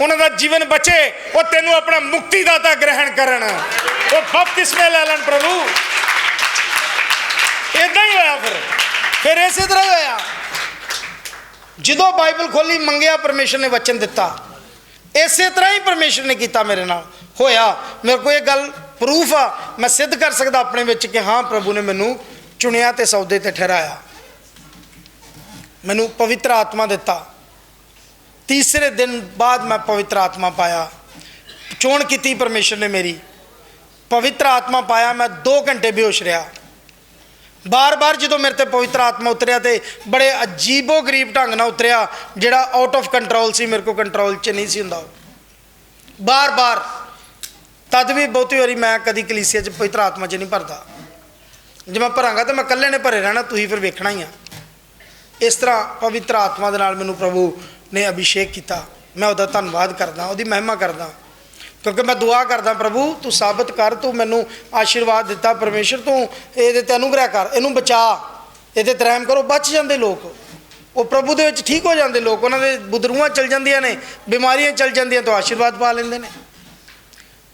ਉਹਨਾਂ ਦਾ ਜੀਵਨ ਬਚੇ, ਉਹ ਤੈਨੂੰ ਆਪਣਾ ਮੁਕਤੀਦਾਤਾ ਗ੍ਰਹਿਣ ਕਰਨ। ਉਹ ਬਪਤਿਸਮੇ ਲੈ ਲੈਣ ਪ੍ਰਭੂ। ਇਦਾਂ ਹੀ ਹੋਇਆ ਫਿਰ। ਫਿਰ ਇਸੇ ਤਰ੍ਹਾਂ ਹੀ ਹੋਇਆ। ਜਦੋਂ ਬਾਈਬਲ ਖੋਲੀ, ਮੰਗਿਆ, ਪਰਮੇਸ਼ਰ ਨੇ ਵਚਨ ਦਿੱਤਾ। ਇਸੇ ਤਰ੍ਹਾਂ ਹੀ ਪਰਮੇਸ਼ਰ ਨੇ ਕੀਤਾ ਮੇਰੇ ਨਾਲ। ਹੋਇਆ। ਮੇਰੇ ਕੋਲ ਇਹ ਗੱਲ ਪ੍ਰੂਫ ਆ। ਮੈਂ ਸਿੱਧ ਕਰ ਸਕਦਾ ਆਪਣੇ ਵਿੱਚ ਕਿ ਹਾਂ, ਪ੍ਰਭੂ ਨੇ ਮੈਨੂੰ ਚੁਣਿਆ ਤੇ ਸੌਦੇ ਤੇ ਠਹਿਰਾਇਆ। ਮੈਨੂੰ ਪਵਿੱਤਰ ਆਤਮਾ ਦਿੱਤਾ। ਤੀਸਰੇ ਦਿਨ ਬਾਅਦ ਮੈਂ ਪਵਿੱਤਰ ਆਤਮਾ ਪਾਇਆ। ਚੋਣ ਕੀਤੀ ਪਰਮੇਸ਼ਰ ਨੇ ਮੇਰੀ। ਪਵਿੱਤਰ ਆਤਮਾ ਪਾਇਆ, ਮੈਂ 2 ਘੰਟੇ ਬੇਹੋਸ਼ ਰਿਹਾ। ਬਾਰ-ਬਾਰ ਜਦੋਂ ਮੇਰੇ ਤੇ ਪਵਿੱਤਰ ਆਤਮਾ ਉਤਰਿਆ ਤੇ ਬੜੇ ਅਜੀਬੋ ਗਰੀਬ ਢੰਗ ਨਾਲ ਉਤਰਿਆ, ਜਿਹੜਾ ਆਊਟ ਆਫ ਕੰਟਰੋਲ ਸੀ, ਮੇਰੇ ਕੋ ਕੰਟਰੋਲ 'ਚ ਨਹੀਂ ਸੀ ਹੁੰਦਾ। ਬਾਰ-ਬਾਰ, ਤਦ ਵੀ ਬਹੁਤੀ ਵਾਰੀ ਮੈਂ ਕਦੀ ਕਲੀਸਿਆ 'ਚ ਪਵਿੱਤਰ ਆਤਮਾ 'ਚ ਨਹੀਂ ਭਰਦਾ। ਜੇ ਮੈਂ ਭਰਾਂਗਾ ਤਾਂ ਮੈਂ ਇਕੱਲੇ ਨੇ ਭਰੇ ਰਹਿਣਾ ਤੁਸੀਂ ਫਿਰ ਵੇਖਣਾ ਹੀ ਆ। ਇਸ ਤਰ੍ਹਾਂ ਪਵਿੱਤਰ ਆਤਮਾ ਦੇ ਨਾਲ ਮੈਨੂੰ ਪ੍ਰਭੂ ਨੇ ਅਭਿਸ਼ੇਕ ਕੀਤਾ। ਮੈਂ ਉਹਦਾ ਧੰਨਵਾਦ ਕਰਦਾ, ਉਹਦੀ ਮਹਿਮਾ ਕਰਦਾ। ਕਿਉਂਕਿ ਮੈਂ ਦੁਆ ਕਰਦਾ, ਪ੍ਰਭੂ, ਤੂੰ ਸਾਬਤ ਕਰ, ਤੂੰ ਮੈਨੂੰ ਆਸ਼ੀਰਵਾਦ ਦਿੱਤਾ, ਪਰਮੇਸ਼ਰ, ਤੂੰ ਇਹਦੇ ਤੇ ਅਨੁਗ੍ਰਹਿ ਕਰ, ਇਹਨੂੰ ਬਚਾ। ਇਹਦੇ ਤੇ ਰਹਿਮ ਕਰੋ। ਬਚ ਜਾਂਦੇ ਲੋਕ। ਉਹ ਪ੍ਰਭੂ ਦੇ ਵਿੱਚ ਠੀਕ ਹੋ ਜਾਂਦੇ ਲੋਕ। ਉਹਨਾਂ ਦੇ ਬੁਦਰੂਆਂ ਚਲ ਜਾਂਦੀਆਂ ਨੇ, ਬਿਮਾਰੀਆਂ ਚਲ ਜਾਂਦੀਆਂ ਤਾਂ ਆਸ਼ੀਰਵਾਦ ਪਾ ਲੈਂਦੇ ਨੇ।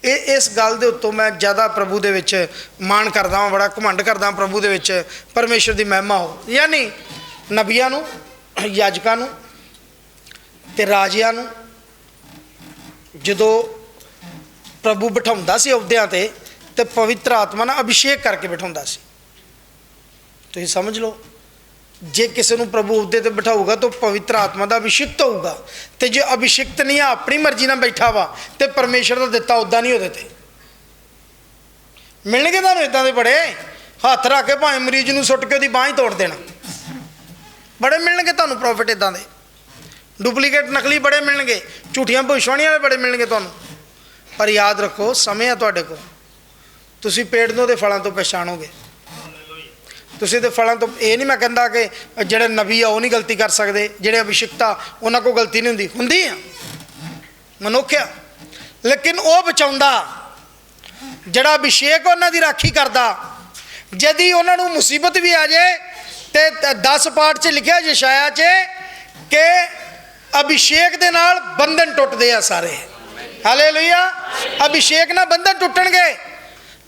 ਇਹ, ਇਸ ਗੱਲ ਦੇ ਉੱਤੋਂ ਮੈਂ ਜ਼ਿਆਦਾ ਪ੍ਰਭੂ ਦੇ ਵਿੱਚ ਮਾਣ ਕਰਦਾ ਹਾਂ ਬੜਾ ਘਮੰਡ ਕਰਦਾ ਹਾਂ ਪ੍ਰਭੂ ਦੇ ਵਿੱਚ। ਪਰਮੇਸ਼ਰ ਦੀ ਮਹਿਮਾ ਹੋ। ਯਾਨੀ ਨਬੀਆਂ ਨੂੰ, ਯਾਜਕਾਂ ਨੂੰ ਤੇ ਰਾਜਿਆਂ ਨੂੰ ਜਦੋਂ ਪ੍ਰਭੂ ਬਿਠਾਉਂਦਾ ਸੀ ਅਹੁਦਿਆਂ ਤੇ ਤੇ ਪਵਿੱਤਰ ਆਤਮਾ ਨਾਲ ਅਭਿਸ਼ੇਕ ਕਰਕੇ ਬਿਠਾਉਂਦਾ ਸੀ। ਤੁਸੀਂ ਸਮਝ ਲਓ, ਜੇ ਕਿਸੇ ਨੂੰ ਪ੍ਰਭੂ ਅਹੁਦੇ ਤੇ ਬਿਠਾਊਗਾ ਤਾਂ ਪਵਿੱਤਰ ਆਤਮਾ ਦਾ ਅਭਿਸ਼ਿਕਤ ਹੋਊਗਾ ਤੇ ਜੇ ਅਭਿਸ਼ਿਕਤ ਨਹੀਂ ਆ, ਆਪਣੀ ਮਰਜ਼ੀ ਨਾਲ ਬੈਠਾ ਵਾ ਤੇ ਪਰਮੇਸ਼ਰ ਦਾ ਦਿੱਤਾ ਅਹੁਦਾ ਨਹੀਂ ਉਹਦੇ ਤੇ। ਮਿਲਣਗੇ ਤੁਹਾਨੂੰ ਇਦਾਂ ਦੇ ਬੜੇ? ਹੱਥ ਰੱਖ ਕੇ ਭਾਵੇਂ ਮਰੀਜ਼ ਨੂੰ ਸੁੱਟ ਕੇ ਉਹਦੀ ਬਾਂਹ ਹੀ ਤੋੜ ਦੇਣਾ। ਬੜੇ ਮਿਲਣਗੇ ਤੁਹਾਨੂੰ ਪ੍ਰੋਫਿਟ ਇਦਾਂ ਦੇ। ਡੁਪਲੀਕੇਟ ਨਕਲੀ ਬੜੇ ਮਿਲਣਗੇ, ਝੂਠੀਆਂ ਭਵਿਸ਼ਵਾਣੀਆਂ ਵਾਲੇ ਬੜੇ ਮਿਲਣਗੇ ਤੁਹਾਨੂੰ। ਪਰ ਯਾਦ ਰੱਖੋ, ਸਮੇਂ ਆ ਤੁਹਾਡੇ ਕੋਲ। ਤੁਸੀਂ ਪੇੜ ਨੂੰ ਉਹਦੇ ਫਲਾਂ ਤੋਂ ਪਛਾਣੋਗੇ। ਤੁਸੀਂ ਤੇ ਫਲਾਂ ਤੋਂ, ਇਹ ਨਹੀਂ ਮੈਂ ਕਹਿੰਦਾ ਕਿ ਜਿਹੜੇ ਨਬੀ ਆ ਉਹ ਨਹੀਂ ਗਲਤੀ ਕਰ ਸਕਦੇ, ਜਿਹੜੇ ਅਭਿਸ਼ਿਕਤਾ ਉਹਨਾਂ ਕੋਲ ਗਲਤੀ ਨਹੀਂ ਹੁੰਦੀ। ਹੁੰਦੀ ਆ। ਮਨੁੱਖ ਆ। ਲੇਕਿਨ ਉਹ ਬਚਾਉਂਦਾ, ਜਿਹੜਾ ਅਭਿਸ਼ੇਕ ਉਹਨਾਂ ਦੀ ਰਾਖੀ ਕਰਦਾ। ਜਦੀ ਉਹਨਾਂ ਨੂੰ ਮੁਸੀਬਤ ਵੀ ਆ ਜਾਏ ਤੇ 10 ਪਾਠ 'ਚ ਲਿਖਿਆ ਯਸ਼ਾਇਆ 'ਚ ਕਿ ਅਭਿਸ਼ੇਕ ਦੇ ਨਾਲ ਬੰਧਨ ਟੁੱਟਦੇ ਆ ਸਾਰੇ। ਹਾਲੇਲੂਇਆ। ਅਭਿਸ਼ੇਕ ਨਾਲ ਬੰਧਨ ਟੁੱਟਣਗੇ।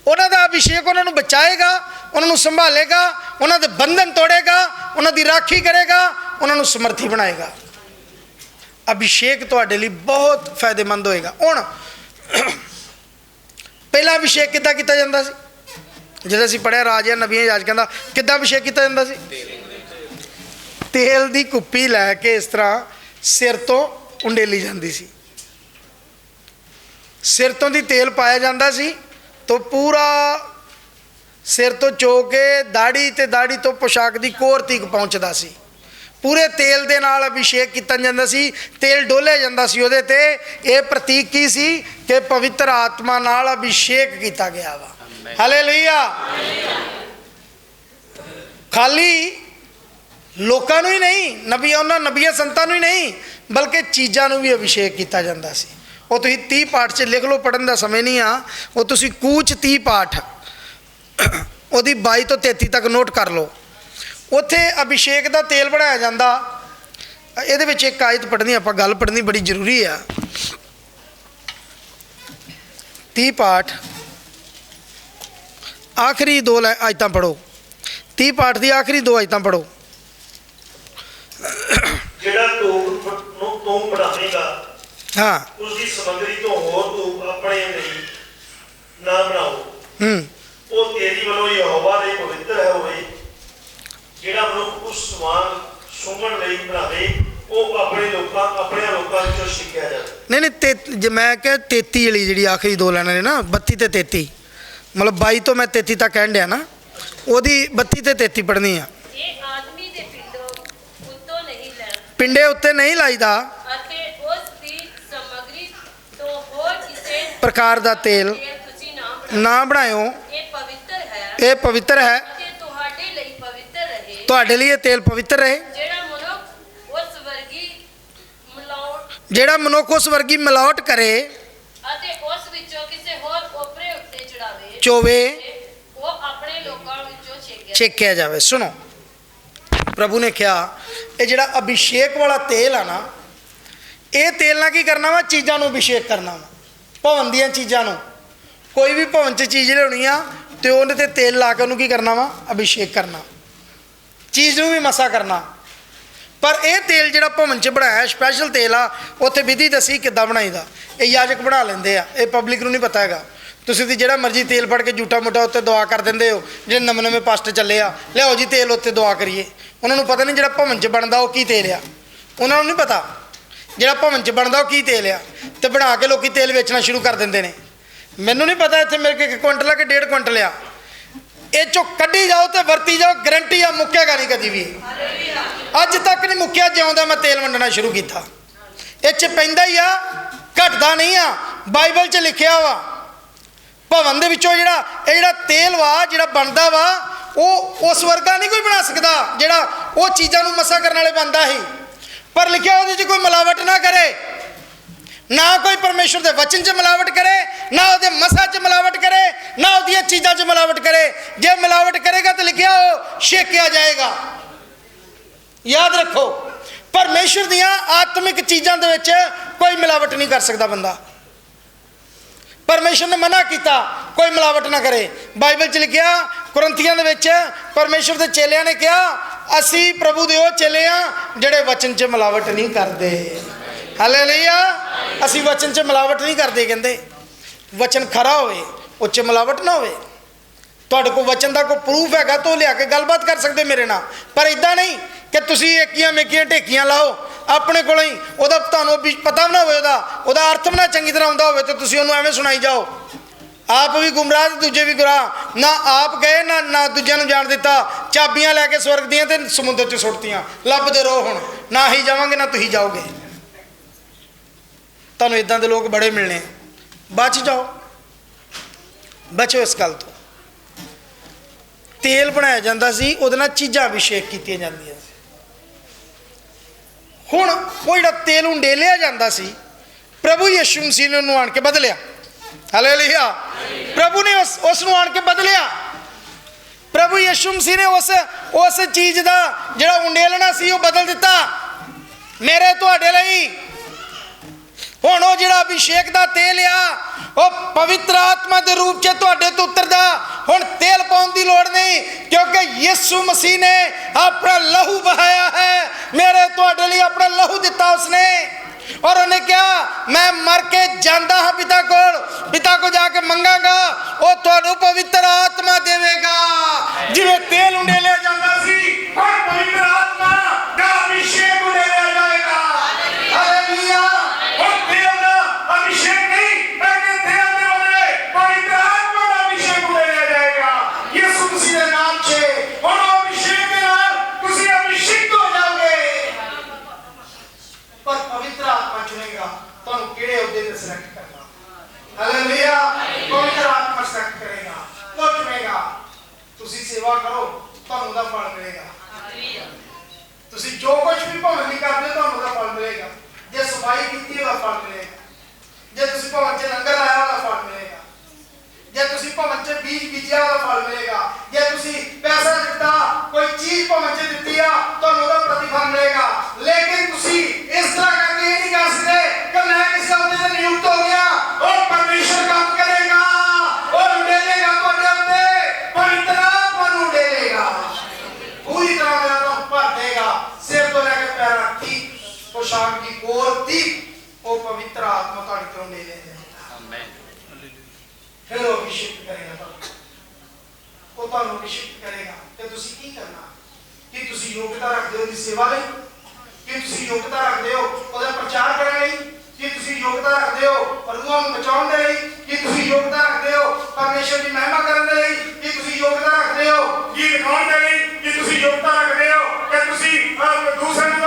ਉਹਨਾਂ ਦਾ ਅਭਿਸ਼ੇਕ ਉਹਨਾਂ ਨੂੰ ਬਚਾਏਗਾ, ਉਹਨਾਂ ਨੂੰ ਸੰਭਾਲੇਗਾ, ਉਹਨਾਂ ਦੇ ਬੰਧਨ ਤੋੜੇਗਾ, ਉਹਨਾਂ ਦੀ ਰਾਖੀ ਕਰੇਗਾ, ਉਹਨਾਂ ਨੂੰ ਸਮਰਥੀ ਬਣਾਏਗਾ। ਅਭਿਸ਼ੇਕ ਤੁਹਾਡੇ ਲਈ ਬਹੁਤ ਫਾਇਦੇਮੰਦ ਹੋਏਗਾ। ਹੁਣ, ਪਹਿਲਾ ਅਭਿਸ਼ੇਕ ਕਿੱਦਾਂ ਕੀਤਾ ਜਾਂਦਾ ਸੀ? ਜਦੋਂ ਅਸੀਂ ਪੜਿਆ ਰਾਜਿਆਂ, ਨਬੀਆਂ, ਯਾਜਕਾਂ ਦਾ, ਕਿੱਦਾਂ ਅਭਿਸ਼ੇਕ ਕੀਤਾ ਜਾਂਦਾ ਸੀ? ਤੇਲ ਦੀ ਕੁੱਪੀ ਲੈ ਕੇ ਇਸ ਤਰ੍ਹਾਂ ਸਿਰ ਤੋਂ ਉਂਡੇਲੀ ਜਾਂਦੀ ਸੀ। ਸਿਰ ਤੋਂ ਦੀ ਤੇਲ ਪਾਇਆ ਜਾਂਦਾ ਸੀ ਤਾਂ ਪੂਰਾ ਸਿਰ ਤੋਂ ਚੋ ਕੇ ਦਾੜੀ ਤੇ ਦਾੜੀ ਤੋਂ ਪੋਸ਼ਾਕ ਦੀ ਕੋਰ ਤੀਕ ਪਹੁੰਚਦਾ ਸੀ। ਪੂਰੇ ਤੇਲ ਦੇ ਨਾਲ ਅਭਿਸ਼ੇਕ ਕੀਤਾ ਜਾਂਦਾ ਸੀ ਤੇਲ ਡੋਲਿਆ ਜਾਂਦਾ ਸੀ ਉਹਦੇ ਤੇ। ਇਹ ਪ੍ਰਤੀਕ ਕੀ ਸੀ ਕਿ ਪਵਿੱਤਰ ਆਤਮਾ ਨਾਲ ਅਭਿਸ਼ੇਕ ਕੀਤਾ ਗਿਆ ਵਾ। ਹਾਲੇਲੂਇਆ ਖਾਲੀ ਲੋਕਾਂ ਨੂੰ ਹੀ ਨਹੀਂ ਨਬੀ ਉਹਨਾਂ, ਨਬੀਆਂ ਸੰਤਾਂ ਨੂੰ ਹੀ ਨਹੀਂ, ਬਲਕਿ ਚੀਜ਼ਾਂ ਨੂੰ ਵੀ ਅਭਿਸ਼ੇਕ ਕੀਤਾ ਜਾਂਦਾ ਸੀ। ਉਹ ਤੁਸੀਂ 30 ਪਾਠ 'ਚ ਲਿਖ ਲਓ ਪੜਨ ਦਾ ਸਮੇਂ ਨਹੀਂ ਆ। ਉਹ ਤੁਸੀਂ ਕੂਚ 30 ਪਾਠ, ਉਹਦੀ 22 ਤੋਂ 33 ਤੱਕ ਨੋਟ ਕਰ ਲਓ। ਉੱਥੇ ਅਭਿਸ਼ੇਕ ਦਾ ਤੇਲ ਬਣਾਇਆ ਜਾਂਦਾ। ਇਹਦੇ ਵਿੱਚ ਇੱਕ ਆਇਤ ਪੜ੍ਹਨੀ, ਆਪਾਂ ਗੱਲ ਪੜ੍ਹਨੀ ਬੜੀ ਜ਼ਰੂਰੀ ਆ। 30 ਪਾਠ। ਆਖਰੀ ਦੋ ਲੈ- ਆਇਤਾਂ ਪੜੋ 30 ਪਾਠ ਦੀ ਆਖਰੀ ਦੋ ਆਇਤਾਂ ਪੜੋ ਜਿਹੜਾ ਧੂਪ ਨੂੰ ਤੂੰ ਬਣਾਵੇਂਗਾ ਹਾਂ। ਉਸ ਦੀ ਸਮੱਗਰੀ ਤੋਂ ਹੋਰ ਧੂਪ ਆਪਣੇ ਲਈ ਨਾ ਬਣਾਓ। ਹੂੰ। ਉਹ ਤੇਰੀ ਵੱਲੋਂ ਯਹੋਵਾ ਦੇ ਪਵਿੱਤਰ ਹੈ ਹੋਵੇ ਜਿਹੜਾ ਮਨੁੱਖ ਉਸ ਸਮਾਨ ਸੁੰਘਣ ਲਈ ਬਣਾਵੇ ਉਹ ਆਪਣੇ ਲੋਕਾਂ ਆਪਣੇ ਲੋਕਾਂ ਵਿੱਚੋਂ ਸਿੱਖਿਆ ਜਾਵੇ। ਨਹੀਂ ਨਹੀਂ ਤੇ ਜੇ ਮੈਂ ਕਿਹਾ 33 ਵਾਲੀ ਜਿਹੜੀ ਆਖਰੀ ਦੋ ਲਾਈਨਾਂ ਨੇ ਨਾ 32 ਤੇ 33 ਮਤਲਬ 22 ਤੋਂ ਮੈਂ 33 ਤੱਕ ਕਹਿਣ ਡਿਆ ਨਾ ਉਹਦੀ 32 ਤੇ 33 ਪੜ੍ਹਨੀ ਆ। ਪਿੰਡੇ ਉੱਤੇ ਨਹੀਂ ਲਾਈਦਾ। ਅਤੇ ਉਸ ਦੀ ਸਮਗਰੀ ਤੋਂ ਹੋਰ ਕਿਸੇ ਪ੍ਰਕਾਰ ਦਾ ਤੇਲ ਨਾ ਬਣਾਇਓ। ਇਹ ਪਵਿੱਤਰ ਹੈ। ਇਹ ਪਵਿੱਤਰ ਹੈ। ਅਤੇ ਤੁਹਾਡੇ ਲਈ ਪਵਿੱਤਰ ਰਹੇ। ਤੁਹਾਡੇ ਲਈ ਇਹ ਤੇਲ ਪਵਿੱਤਰ ਰਹੇ। ਜਿਹੜਾ ਮਨੁੱਖ ਉਸ ਵਰਗੀ ਮਿਲਾਉਟ ਜਿਹੜਾ ਮਨੁੱਖ ਉਸ ਵਰਗੀ ਮਿਲਾਵਟ ਕਰੇ ਅਤੇ ਉਸ ਵਿੱਚੋਂ ਕਿਸੇ ਹੋਰ ਓਪਰੇ ਉੱਤੇ ਚੜਾਵੇ ਚੋਵੇ ਉਹ ਆਪਣੇ ਲੋਕਾਂ ਵਿੱਚੋਂ ਛੇਕਿਆ ਜਾਵੇ। ਸੁਣੋ। ਪ੍ਰਭੂ ਨੇ ਕਿਹਾ ਇਹ ਜਿਹੜਾ ਅਭਿਸ਼ੇਕ ਵਾਲਾ ਤੇਲ ਆ ਨਾ, ਇਹ ਤੇਲ ਨਾਲ ਕੀ ਕਰਨਾ ਵਾ? ਚੀਜ਼ਾਂ ਨੂੰ ਅਭਿਸ਼ੇਕ ਕਰਨਾ ਵਾ। ਭਵਨ ਦੀਆਂ ਚੀਜ਼ਾਂ ਨੂੰ। ਕੋਈ ਵੀ ਭਵਨ 'ਚ ਚੀਜ਼ ਲਿਆਉਣੀ ਆ, ਤੇ ਉਹਨੇ ਤੇ ਤੇਲ ਲਾ ਕੇ ਉਹਨੂੰ ਕੀ ਕਰਨਾ ਵਾ? ਅਭਿਸ਼ੇਕ ਕਰਨਾ। ਚੀਜ਼ ਨੂੰ ਵੀ ਮਸਾ ਕਰਨਾ। ਪਰ ਇਹ ਤੇਲ ਜਿਹੜਾ ਭਵਨ 'ਚ ਬਣਾਇਆ ਸਪੈਸ਼ਲ ਤੇਲ ਆ, ਉੱਥੇ ਵਿਧੀ ਦੱਸੀ ਕਿੱਦਾਂ ਬਣਾਈਦਾ। ਇਹ ਯਾਜਕ ਬਣਾ ਲੈਂਦੇ ਆ। ਇਹ ਪਬਲਿਕ ਨੂੰ ਨਹੀਂ ਪਤਾ ਹੈਗਾ। ਤੁਸੀਂ ਤੇ ਜਿਹੜਾ ਮਰਜ਼ੀ ਤੇਲ ਫੜ ਕੇ ਝੂਠਾ ਮੋਟਾ ਉੱਤੇ ਦੁਆ ਕਰ ਦਿੰਦੇ ਹੋ, ਜਿਹੜੇ ਨਵੇਂ ਨਵੇਂ ਪਾਸਟ ਚੱਲੇ ਆ, ਲਿਆਓ ਜੀ ਤੇਲ ਉੱਤੇ ਦੁਆ ਕਰੀਏ। ਉਹਨਾਂ ਨੂੰ ਪਤਾ ਨਹੀਂ ਜਿਹੜਾ ਭਵਨ 'ਚ ਬਣਦਾ ਉਹ ਕੀ ਤੇਲ ਆ। ਉਹਨਾਂ ਨੂੰ ਨਹੀਂ ਪਤਾ ਜਿਹੜਾ ਭਵਨ 'ਚ ਬਣਦਾ ਉਹ ਕੀ ਤੇਲ ਆ। ਤੇ ਬਣਾ ਕੇ ਲੋਕੀ ਤੇਲ ਵੇਚਣਾ ਸ਼ੁਰੂ ਕਰ ਦਿੰਦੇ ਨੇ। ਮੈਨੂੰ ਨਹੀਂ ਪਤਾ ਇੱਥੇ ਮੇਰੇ ਕੋਲ ਇੱਕ ਕੁਇੰਟਲ ਆ ਕਿ ਡੇਢ ਕੁਇੰਟਲ ਆ। ਇਹ ਚੋਂ ਕੱਢੀ ਜਾਓ ਤੇ ਵਰਤੀ ਜਾਓ ਗਰੰਟੀ ਆ ਮੁੱਕੇਗਾ ਨਹੀਂ ਕਦੀ ਵੀ। ਅੱਜ ਤੱਕ ਨਹੀਂ ਮੁੱਕਿਆ ਜਿਉਂਦਾ ਮੈਂ ਤੇਲ ਵੰਡਣਾ ਸ਼ੁਰੂ ਕੀਤਾ। ਇਹ ਚ ਪੈਂਦਾ ਹੀ ਆ, ਘਟਦਾ ਨਹੀਂ ਆ। ਬਾਈਬਲ 'ਚ ਲਿਖਿਆ ਵਾ ਭਵਨ ਦੇ ਵਿੱਚੋਂ ਜਿਹੜਾ, ਇਹ ਜਿਹੜਾ ਤੇਲ ਵਾ, ਜਿਹੜਾ ਬਣਦਾ ਵਾ, ਉਹ ਉਸ ਵਰਗਾ ਨਹੀਂ ਕੋਈ ਬਣਾ ਸਕਦਾ, ਜਿਹੜਾ ਉਹ ਚੀਜ਼ਾਂ ਨੂੰ ਮਸਾ ਕਰਨ ਵਾਲੇ ਬੰਦਾ ਸੀ ਪਰ ਲਿਖਿਆ ਉਹਦੇ 'ਚ ਕੋਈ ਮਿਲਾਵਟ ਨਾ ਕਰੇ। ਨਾ ਕੋਈ ਪਰਮੇਸ਼ਰ ਦੇ ਵਚਨ 'ਚ ਮਿਲਾਵਟ ਕਰੇ, ਨਾ ਉਹਦੇ ਮਸਾ 'ਚ ਮਿਲਾਵਟ ਕਰੇ, ਨਾ ਉਹਦੀਆਂ ਚੀਜ਼ਾਂ 'ਚ ਮਿਲਾਵਟ ਕਰੇ। ਜੇ ਮਿਲਾਵਟ ਕਰੇਗਾ ਤਾਂ ਲਿਖਿਆ ਉਹ ਛੇਕਿਆ ਜਾਏਗਾ। ਯਾਦ ਰੱਖੋ, ਪਰਮੇਸ਼ਰ ਦੀਆਂ ਆਤਮਿਕ ਚੀਜ਼ਾਂ ਦੇ ਵਿੱਚ ਕੋਈ ਮਿਲਾਵਟ ਨਹੀਂ ਕਰ ਸਕਦਾ ਬੰਦਾ। ਪਰਮੇਸ਼ਰ ਨੇ ਮਨਾ ਕੀਤਾ, ਕੋਈ ਮਿਲਾਵਟ ਨਾ ਕਰੇ। ਬਾਈਬਲ 'ਚ ਲਿਖਿਆ, ਕੁਰੰਥੀਆਂ ਦੇ ਵਿੱਚ ਪਰਮੇਸ਼ਰ ਦੇ ਚੇਲਿਆਂ ਨੇ ਕਿਹਾ, ਅਸੀਂ ਪ੍ਰਭੂ ਦੇ ਉਹ ਚੇਲੇ ਆ ਜਿਹੜੇ ਵਚਨ 'ਚ ਮਿਲਾਵਟ ਨਹੀਂ ਕਰਦੇ। ਹਾਲੇਲੂਇਆ ਅਸੀਂ ਵਚਨ 'ਚ ਮਿਲਾਵਟ ਨਹੀਂ ਕਰਦੇ ਕਹਿੰਦੇ। ਵਚਨ ਖਰਾ ਹੋਵੇ, ਉਹ 'ਚ ਮਿਲਾਵਟ ਨਾ ਹੋਵੇ। ਤੁਹਾਡੇ ਕੋਲ ਵਚਨ ਦਾ ਕੋਈ ਪ੍ਰੂਫ ਹੈਗਾ ਤਾਂ ਉਹ ਲਿਆ ਕੇ ਗੱਲਬਾਤ ਕਰ ਸਕਦੇ ਮੇਰੇ ਨਾਲ। ਪਰ ਇਦਾਂ ਨਹੀਂ ਕਿ ਤੁਸੀਂ ਏਕੀਆਂ ਮੇਕੀਆਂ ਢੇਕੀਆਂ ਲਾਓ ਆਪਣੇ ਕੋਲੋਂ ਹੀ। ਉਹਦਾ ਤੁਹਾਨੂੰ ਵੀ ਪਤਾ ਵੀ ਨਾ ਹੋਵੇ ਉਹਦਾ। ਉਹਦਾ ਅਰਥ ਵੀ ਨਾ ਚੰਗੀ ਤਰ੍ਹਾਂ ਆਉਂਦਾ ਹੋਵੇ ਤੇ ਤੁਸੀਂ ਉਹਨੂੰ ਐਵੇਂ ਸੁਣਾਈ ਜਾਓ। ਆਪ ਵੀ ਗੁੰਮਰਾਹ ਤੇ ਦੂਜੇ ਵੀ ਗੁਰਾਹ ਨਾ ਆਪ ਗਏ, ਨਾ ਨਾ ਦੂਜਿਆਂ ਨੂੰ ਜਾਣ ਦਿੱਤਾ। ਚਾਬੀਆਂ ਲੈ ਕੇ ਸਵਰਗ ਦੀਆਂ ਤੇ ਸਮੁੰਦਰ 'ਚ ਸੁੱਟਤੀਆਂ। ਲੱਭਦੇ ਰਹੋ ਹੁਣ। ਨਾ ਹੀ ਜਾਵਾਂਗੇ, ਨਾ ਤੁਸੀਂ ਜਾਓਗੇ। ਤੁਹਾਨੂੰ ਇਦਾਂ ਦੇ ਲੋਕ ਬੜੇ ਮਿਲਣੇ। ਬਚ ਜਾਓ। ਬਚੋ ਇਸ ਗੱਲ ਤੋਂ। ਤੇਲ ਬਣਾਇਆ ਜਾਂਦਾ ਸੀ, ਉਹਦੇ ਨਾਲ ਚੀਜ਼ਾਂ ਅਭਿਸ਼ੇਕ ਕੀਤੀਆਂ ਜਾਂਦੀਆਂ ਹੁਣ ਉਹ ਜਿਹੜਾ ਤੇਲ ਉੰਡੇਲਿਆ ਜਾਂਦਾ ਸੀ, ਪ੍ਰਭੂ ਯਿਸੂ ਮਸੀਹ ਨੇ ਉਹਨੂੰ ਆਣ ਕੇ ਬਦਲਿਆ। ਹਾਲੇਲੂਇਆ ਪ੍ਰਭੂ ਨੇ ਉਸ ਉਸ ਨੂੰ ਆਣ ਕੇ ਬਦਲਿਆ। ਪ੍ਰਭੂ ਯਿਸੂ ਮਸੀਹ ਨੇ ਉਸ ਉਸ ਚੀਜ਼ ਦਾ ਜਿਹੜਾ ਉੰਡੇਲਣਾ ਸੀ, ਉਹ ਬਦਲ ਦਿੱਤਾ। ਮੇਰੇ ਤੁਹਾਡੇ ਲਈ ਹੁਣ ਉਹ ਜਿਹੜਾ ਅਭਿਸ਼ੇਕ ਦਾ ਤੇਲ ਆ, ਉਹ ਪਵਿੱਤਰ ਆਤਮਾ ਦੇ ਰੂਪ 'ਚ ਤੁਹਾਡੇ ਤੋਂ ਉਤਰਦਾ, ਹੁਣ ਤੇਲ ਪਾਉਣ ਦੀ ਲੋੜ ਨਹੀਂ, ਕਿਉਂਕਿ ਯਿਸੂ ਮਸੀਹ ਨੇ ਆਪਣਾ ਲਹੂ ਬਹਾਇਆ ਹੈ, ਮੇਰੇ ਤੁਹਾਡੇ ਲਈ ਆਪਣਾ ਲਹੂ ਦਿੱਤਾ ਉਸਨੇ। ਔਰ ਉਹਨੇ ਕਿਹਾ, ਮੈਂ ਮਰ ਕੇ ਜਾਂਦਾ ਹਾਂ ਪਿਤਾ ਕੋਲ, ਪਿਤਾ ਕੋ ਜਾ ਕੇ ਮੰਗਾਂਗਾ, ਉਹ ਤੁਹਾਨੂੰ ਪਵਿੱਤਰ ਆਤਮਾ ਦੇਵੇਗਾ। ਜਿਵੇਂ ਤੇਲ ਉਂਡੇਲਿਆ ਜਾਂਦਾ ਸੀ ਹੁਣ ਪਵਿੱਤਰ ਆਤਮਾ ਦਾ ਅਭਿਸ਼ੇਕ ਉਡੇਲਿਆ ਜਾਏਗਾ ਹਾਲੇਲੂਇਆ ਹੁਣ ਤੇਲ ਦਾ ਅਭਿਸ਼ੇਕ ਨਹੀਂ ਬਲਕਿ ਤੇਲ ਦੇ ਬਦਲੇ ਪਵਿੱਤਰ ਆਤਮਾ ਦਾ ਅਭਿਸ਼ੇਕ ਉਡੇਲਿਆ ਜਾਏਗਾ ਯਿਸੂ ਮਸੀਹ ਦੇ ਨਾਮ 'ਚ ਹੁਣ ਉਹ ਅਭਿਸ਼ੇਕ ਦੇ ਨਾਲ ਤੁਸੀਂ ਅਭਿਸ਼ੇਕ ਹੋ ਜਾਓਗੇ ਪਰ ਪਵਿੱਤਰ ਆਤਮਾ ਚੁਣੇਗਾ ਤੁਹਾਨੂੰ ਕਿਹੜੇ ਅਹੁਦੇ ਤੇ ਸਿਲੈਕਟ ਕਰਨਾ ਹਾਲੇਲੂਇਆ ਪਵਿੱਤਰ ਆਤਮਾ ਸਿਲੈਕਟ ਕਰੇਗਾ ਉਹ ਚੁਣੇਗਾ ਤੁਸੀਂ ਸੇਵਾ ਕਰੋ ਤੁਹਾਨੂੰ ਉਹਦਾ ਫਲ ਮਿਲੇਗਾ ਤੁਸੀਂ ਜੋ ਕੁਝ ਵੀ ਭਵਨ ਨਹੀਂ ਕਰਦੇ ਤੁਹਾਨੂੰ ਉਹਦਾ ਫਲ ਮਿਲੇਗਾ ਜੇ ਸਫ਼ਾਈ ਕੀਤੀ ਉਹਦਾ ਫਲ ਮਿਲੇਗਾ ਜੇ ਤੁਸੀਂ ਭਵਨ 'ਚ ਲੰਗਰ ਲਾਇਆ ਉਹਦਾ ਫਲ ਮਿਲੇਗਾ ਜੇ ਤੁਸੀਂ ਭਵਨ 'ਚ ਬੀਜ ਬੀਜਿਆ ਉਹਦਾ ਫਲ ਮਿਲੇਗਾ। ਜੇ ਤੁਸੀਂ ਪੈਸਾ ਦਿੱਤਾ ਕੋਈ ਚੀਜ਼ ਭਵਨ 'ਚ ਦਿੱਤੀ ਆ ਤੁਹਾਨੂੰ ਉਹਦਾ ਪ੍ਰਤੀਫਲ ਮਿਲੇਗਾ। ਲੇਕਿਨ ਤੁਸੀਂ ਇਸ ਤਰ੍ਹਾਂ ਕਰਕੇ ਇਹ ਨਹੀਂ ਕਰ ਸਕਦੇ ਕਿ ਮੈਂ ਕਿਸੇ ਅਹੁਦੇ ਤੇ ਨਿਯੁਕਤ ਹੋ ਗਿਆ। ਉਹ ਪਰਮੇਸ਼ਰ ਕੰਮ ਕਰੇਗਾ। ਉਹ ਡੇਲੇਗਾ ਤੁਹਾਡੇ ਉੱਤੇ। ਪਵਿੱਤਰ ਆਤਮਾ ਨੂੰ ਡੇਲੇਗਾ ਪੂਰੀ ਤਰ੍ਹਾਂ ਦੇ ਨਾਲ ਭਰ ਦੇਗਾ। ਸਿਰ ਤੋਂ ਲੈ ਕੇ ਪੈਰਾਂ ਤੱਕ ਪੋਸ਼ਾਕ ਦੀ ਕੋਰ ਤੀਕ ਉਹ ਪਵਿੱਤਰ ਆਤਮਾ ਤੁਹਾਡੇ ਤੋਂ ਲੈ ਲੈਂਦਾ ਫਿਰ ਉਹ ਅਭਿਸ਼ੇਕ ਕਰੇਗਾ। ਤੁਹਾਨੂੰ ਉਹ ਤੁਹਾਨੂੰ ਅਭਿਸ਼ੇਕ ਕਰੇਗਾ। ਤੇ ਤੁਸੀਂ ਕੀ ਕਰਨਾ? ਕਿ ਤੁਸੀਂ ਯੋਗਤਾ ਰੱਖਦੇ ਹੋ ਦੀ ਸੇਵਾ ਲਈ? ਕਿ ਤੁਸੀਂ ਯੋਗਤਾ ਰੱਖਦੇ ਹੋ ਉਹਦਾ ਪ੍ਰਚਾਰ ਕਰਨ ਲਈ? ਕਿ ਤੁਸੀਂ ਯੋਗਤਾ ਰੱਖਦੇ ਹੋ ਰੂਹਾਂ ਨੂੰ ਬਚਾਉਣ ਦੇ ਲਈ? ਕਿ ਤੁਸੀਂ ਯੋਗਤਾ ਰੱਖਦੇ ਹੋ ਪਰਮੇਸ਼ਰ ਦੀ ਮਹਿਮਾ ਕਰਨ ਦੇ ਲਈ? ਕਿ ਤੁਸੀਂ ਯੋਗਤਾ ਰੱਖਦੇ ਹੋ ਗੀਤ ਗਾਉਣ ਦੇ ਲਈ? ਕਿ ਤੁਸੀਂ ਯੋਗਤਾ ਰੱਖਦੇ ਹੋ? ਕਿ ਤੁਸੀਂ ਦੂਸਰੇ ਨੂੰ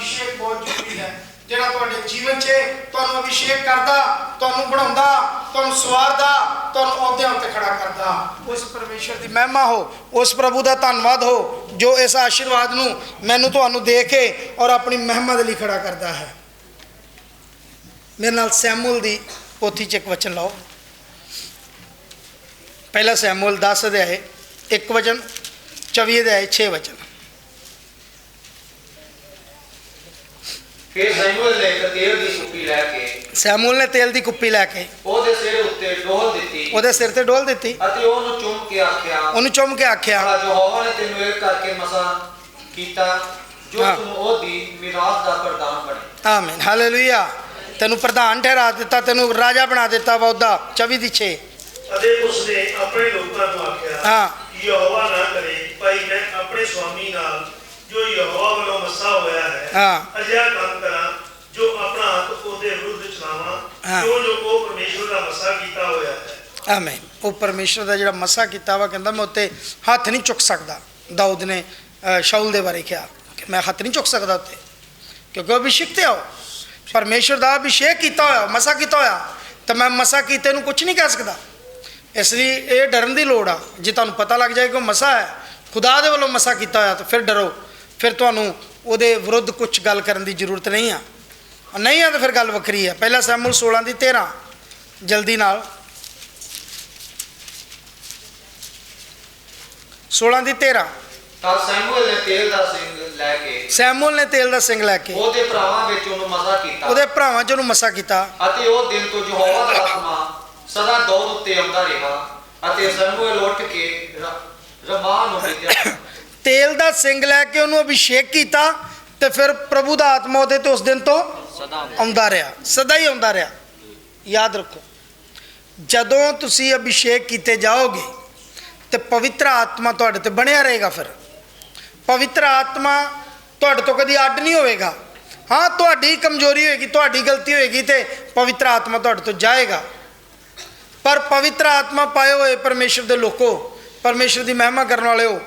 ਅਭਿਸ਼ੇਕ ਬਹੁਤ ਜ਼ਰੂਰੀ ਹੈ। ਜਿਹੜਾ ਤੁਹਾਡੇ ਜੀਵਨ 'ਚ ਤੁਹਾਨੂੰ ਅਭਿਸ਼ੇਕ ਕਰਦਾ, ਤੁਹਾਨੂੰ ਬਣਾਉਂਦਾ, ਤੁਹਾਨੂੰ ਸਵਾਰਦਾ, ਤੁਹਾਨੂੰ ਅਹੁਦਿਆਂ ਉੱਤੇ ਖੜਾ ਕਰਦਾ, ਉਸ ਪਰਮੇਸ਼ਰ ਦੀ ਮਹਿਮਾ ਹੋ, ਉਸ ਪ੍ਰਭੂ ਦਾ ਧੰਨਵਾਦ ਹੋ, ਜੋ ਇਸ ਆਸ਼ੀਰਵਾਦ ਨੂੰ ਮੈਨੂੰ ਤੁਹਾਨੂੰ ਦੇ ਕੇ ਔਰ ਆਪਣੀ ਮਹਿਮਾ ਦੇ ਲਈ ਖੜਾ ਕਰਦਾ ਹੈ। ਮੇਰੇ ਨਾਲ ਸੈਮੂਅਲ ਦੀ ਪੋਥੀ 'ਚ ਇੱਕ ਵਚਨ ਲਾਓ। ਪਹਿਲਾ ਸੈਮੂਅਲ 10 ਆਏ ਇੱਕ ਵਚਨ 24 ਆਏ 6 ਵਚਨ। ਫਿਰ ਸੈਮੂਅਲ ਨੇ ਤੇਲ ਦੀ ਕੁੱਪੀ ਲੈ ਕੇ ਸੈਮੂਅਲ ਨੇ ਤੇਲ ਦੀ ਕੁੱਪੀ ਲੈ ਕੇ ਉਹਦੇ ਸਿਰ ਉੱਤੇ ਡੋਲ ਦਿੱਤੀ। ਉਹਦੇ ਸਿਰ ਤੇ ਡੋਲ ਦਿੱਤੀ। ਅਤੇ ਉਹਨੂੰ ਚੁੰਮ ਕੇ ਆਖਿਆ ਉਹਨੂੰ ਚੁੰਮ ਕੇ ਆਖਿਆ। ਭਲਾ ਯਹੋਵਾ ਨੇ ਤੈਨੂੰ ਇਹ ਕਰਕੇ ਮਸਾ ਕੀਤਾ ਜੋ। ਤੂੰ ਉਹਦੀ ਮਿਰਾਸ ਦਾ ਪ੍ਰਧਾਨ ਬਣੇ। ਆਮੀਨ। ਹਾਲੇਲੂਇਆ। ਤੈਨੂੰ ਪ੍ਰਧਾਨ ਠਹਿਰਾ ਦਿੱਤਾ ਤੈਨੂੰ ਰਾਜਾ ਬਣਾ ਦਿੱਤਾ ਬਹੁਦਾ 24 ਦੀ 6 ਅਤੇ ਉਸਨੇ ਆਪਣੇ ਲੋਕਾਂ ਨੂੰ ਆਖਿਆ ਹਾਂ। ਯਹੋਵਾ ਨਾ ਕਰੇ ਭਾਈ ਮੈਂ ਆਪਣੇ ਸੁਆਮੀ ਨਾਲ ਜੋ ਯਹੋਵਾ ਵੱਲੋਂ ਮਸਾ ਹੋਇਆ ਹੈ ਹਾਂ। ਅਜਿਹਾ ਕੰਮ ਕਰਾਂ ਜੋ ਆਪਣਾ ਹੱਥ ਉਹਦੇ ਵਿਰੁੱਧ। ਚਲਾਵਾਂ ਜੋ ਜੋ ਉਹ ਪਰਮੇਸ਼ਵਰ ਦਾ ਮਸਾ ਕੀਤਾ ਹੋਇਆ ਹੈ। ਆਮੀਨ। ਉਹ ਪਰਮੇਸ਼ਰ ਦਾ ਜਿਹੜਾ ਮਸਾ ਕੀਤਾ ਵਾ ਕਹਿੰਦਾ ਮੈਂ ਉੱਤੇ ਹੱਥ ਨਹੀਂ ਚੁੱਕ ਸਕਦਾ। ਦਾਊਦ ਨੇ ਸ਼ਾਉਲ ਦੇ ਬਾਰੇ ਕਿਹਾ ਕਿ ਮੈਂ ਹੱਥ ਨਹੀਂ ਚੁੱਕ ਸਕਦਾ ਉੱਤੇ ਕਿਉਂਕਿ ਉਹ ਅਭਿਸ਼ੇਕਤ ਹੈ ਉਹ। ਪਰਮੇਸ਼ਰ ਦਾ ਅਭਿਸ਼ੇਕ ਕੀਤਾ ਹੋਇਆ ਮਸਾ ਕੀਤਾ ਹੋਇਆ ਤਾਂ ਮੈਂ ਮਸਾ ਕੀਤੇ ਨੂੰ ਕੁਝ ਨਹੀਂ ਕਹਿ ਸਕਦਾ। ਇਸ ਲਈ ਇਹ ਡਰਨ ਦੀ ਲੋੜ ਆ। ਜੇ ਤੁਹਾਨੂੰ ਪਤਾ ਲੱਗ ਜਾਏ ਕਿ ਉਹ ਮਸਾ ਹੈ ਖੁਦਾ ਦੇ ਵੱਲੋਂ ਮਸਾ ਕੀਤਾ ਹੋਇਆ ਤਾਂ ਫਿਰ ਡਰੋ। ਫਿਰ ਤੁਹਾਨੂੰ ਉਹਦੇ ਵਿਰੁੱਧ ਕੁਝ ਗੱਲ ਕਰਨ ਦੀ ਜ਼ਰੂਰਤ ਨਹੀਂ ਆ। ਨਹੀਂ ਆ ਤਾਂ ਫਿਰ ਗੱਲ ਵੱਖਰੀ ਆ। ਪਹਿਲਾ ਸੈਮੂਅਲ 16 ਦੀ 13 ਜਲਦੀ ਨਾਲ। 16 ਦੀ 13 ਤਾਂ ਸੈਮੂਅਲ ਨੇ ਤੇਲ ਦਾ ਸਿੰਘ ਲੈ ਕੇ ਸੈਮੂਅਲ ਨੇ ਤੇਲ ਦਾ ਸਿੰਘ ਲੈ ਕੇ ਉਹਦੇ ਭਰਾਵਾਂ ਵਿੱਚ ਉਹਨੂੰ ਮਸਾ ਕੀਤਾ। ਉਹਦੇ ਭਰਾਵਾਂ 'ਚ ਉਹਨੂੰ ਮਸਾ ਕੀਤਾ। ਅਤੇ ਉਹ ਦਿਨ ਤੋਂ ਯਹੋਵਾ ਦਾ ਆਤਮਾ ਸਦਾ ਦੌੜ ਉੱਤੇ ਆਉਂਦਾ ਰਿਹਾ ਅਤੇ ਸੈਮੂਅਲ ਉੱਠ ਕੇ ਨੂੰ ਤੇਲ ਦਾ ਸਿੰਘ ਲੈ ਕੇ ਉਹਨੂੰ ਅਭਿਸ਼ੇਕ ਕੀਤਾ ਤੇ ਫਿਰ ਪ੍ਰਭੂ ਦਾ ਆਤਮਾ ਉਹਦੇ ਤੇ ਉਸ ਦਿਨ ਤੋਂ ਆਉਂਦਾ ਰਿਹਾ ਸਦਾ ਹੀ ਆਉਂਦਾ ਰਿਹਾ। ਯਾਦ ਰੱਖੋ ਜਦੋਂ ਤੁਸੀਂ ਅਭਿਸ਼ੇਕ ਕੀਤੇ ਜਾਓਗੇ ਤੇ ਪਵਿੱਤਰ ਆਤਮਾ ਤੁਹਾਡੇ ਤੇ ਬਣਿਆ ਰਹੇਗਾ ਫਿਰ। ਪਵਿੱਤਰ ਆਤਮਾ ਤੁਹਾਡੇ ਤੋਂ ਕਦੀ ਅੱਡ ਨਹੀਂ ਹੋਵੇਗਾ। ਹਾਂ ਤੁਹਾਡੀ ਕਮਜ਼ੋਰੀ ਹੋਏਗੀ ਤੁਹਾਡੀ ਗਲਤੀ ਹੋਏਗੀ ਤੇ ਪਵਿੱਤਰ ਆਤਮਾ ਤੁਹਾਡੇ ਤੋਂ ਜਾਏਗਾ। ਪਰ ਪਵਿੱਤਰ ਆਤਮਾ ਪਾਏ ਹੋਏ ਪਰਮੇਸ਼ਰ ਦੇ ਲੋਕੋ ਪਰਮੇਸ਼ਰ ਦੀ ਮਹਿਮਾ ਕਰਨ ਵਾਲਿਓ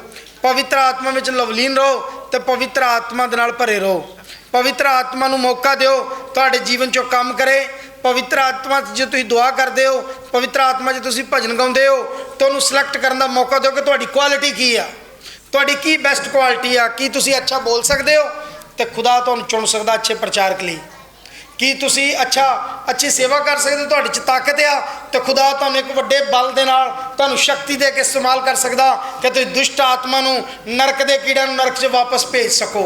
ਪਵਿੱਤਰ ਆਤਮਾ ਵਿੱਚ ਲਵਲੀਨ ਰਹੋ ਤੇ ਪਵਿੱਤਰ ਆਤਮਾ ਦੇ ਨਾਲ ਭਰੇ ਰਹੋ। ਪਵਿੱਤਰ ਆਤਮਾ ਨੂੰ ਮੌਕਾ ਦਿਓ, ਤੁਹਾਡੇ ਜੀਵਨ 'ਚੋਂ ਕੰਮ ਕਰੇ। ਪਵਿੱਤਰ ਆਤਮਾ 'ਚ ਜੇ ਤੁਸੀਂ ਦੁਆ ਕਰਦੇ ਹੋ, ਪਵਿੱਤਰ ਆਤਮਾ 'ਚ ਤੁਸੀਂ ਭਜਨ ਗਾਉਂਦੇ ਹੋ, ਤੁਹਾਨੂੰ ਸਿਲੈਕਟ ਕਰਨ ਦਾ ਮੌਕਾ ਦਿਓ ਕਿ ਤੁਹਾਡੀ ਕੁਆਲਿਟੀ ਕੀ ਆ। ਤੁਹਾਡੀ ਕੀ ਬੈਸਟ ਕੁਆਲਿਟੀ ਆ, ਕੀ ਤੁਸੀਂ ਅੱਛਾ ਬੋਲ ਸਕਦੇ ਹੋ ਤੇ ਖੁਦਾ ਤੁਹਾਨੂੰ ਚੁਣ ਸਕਦਾ ਅੱਛੇ ਪ੍ਰਚਾਰਕ ਲਈ। ਕੀ ਤੁਸੀਂ ਅੱਛਾ, ਅੱਛੀ ਸੇਵਾ ਕਰ ਸਕਦੇ ਹੋ? ਤੁਹਾਡੇ ਚ ਤਾਕਤ ਆ ਤੇ ਖੁਦਾ ਤੁਹਾਨੂੰ ਇੱਕ ਵੱਡੇ ਬਲ ਦੇ ਨਾਲ ਤੁਹਾਨੂੰ ਸ਼ਕਤੀ ਦੇ ਕੇ ਇਸਤੇਮਾਲ ਕਰ ਸਕਦਾ ਕਿ ਤੁਸੀਂ ਦੁਸ਼ਟ ਆਤਮਾ ਨੂੰ ਨਰਕ ਦੇ ਕੀੜਿਆਂ ਨੂੰ ਨਰਕ 'ਚ ਵਾਪਸ ਭੇਜ ਸਕੋ।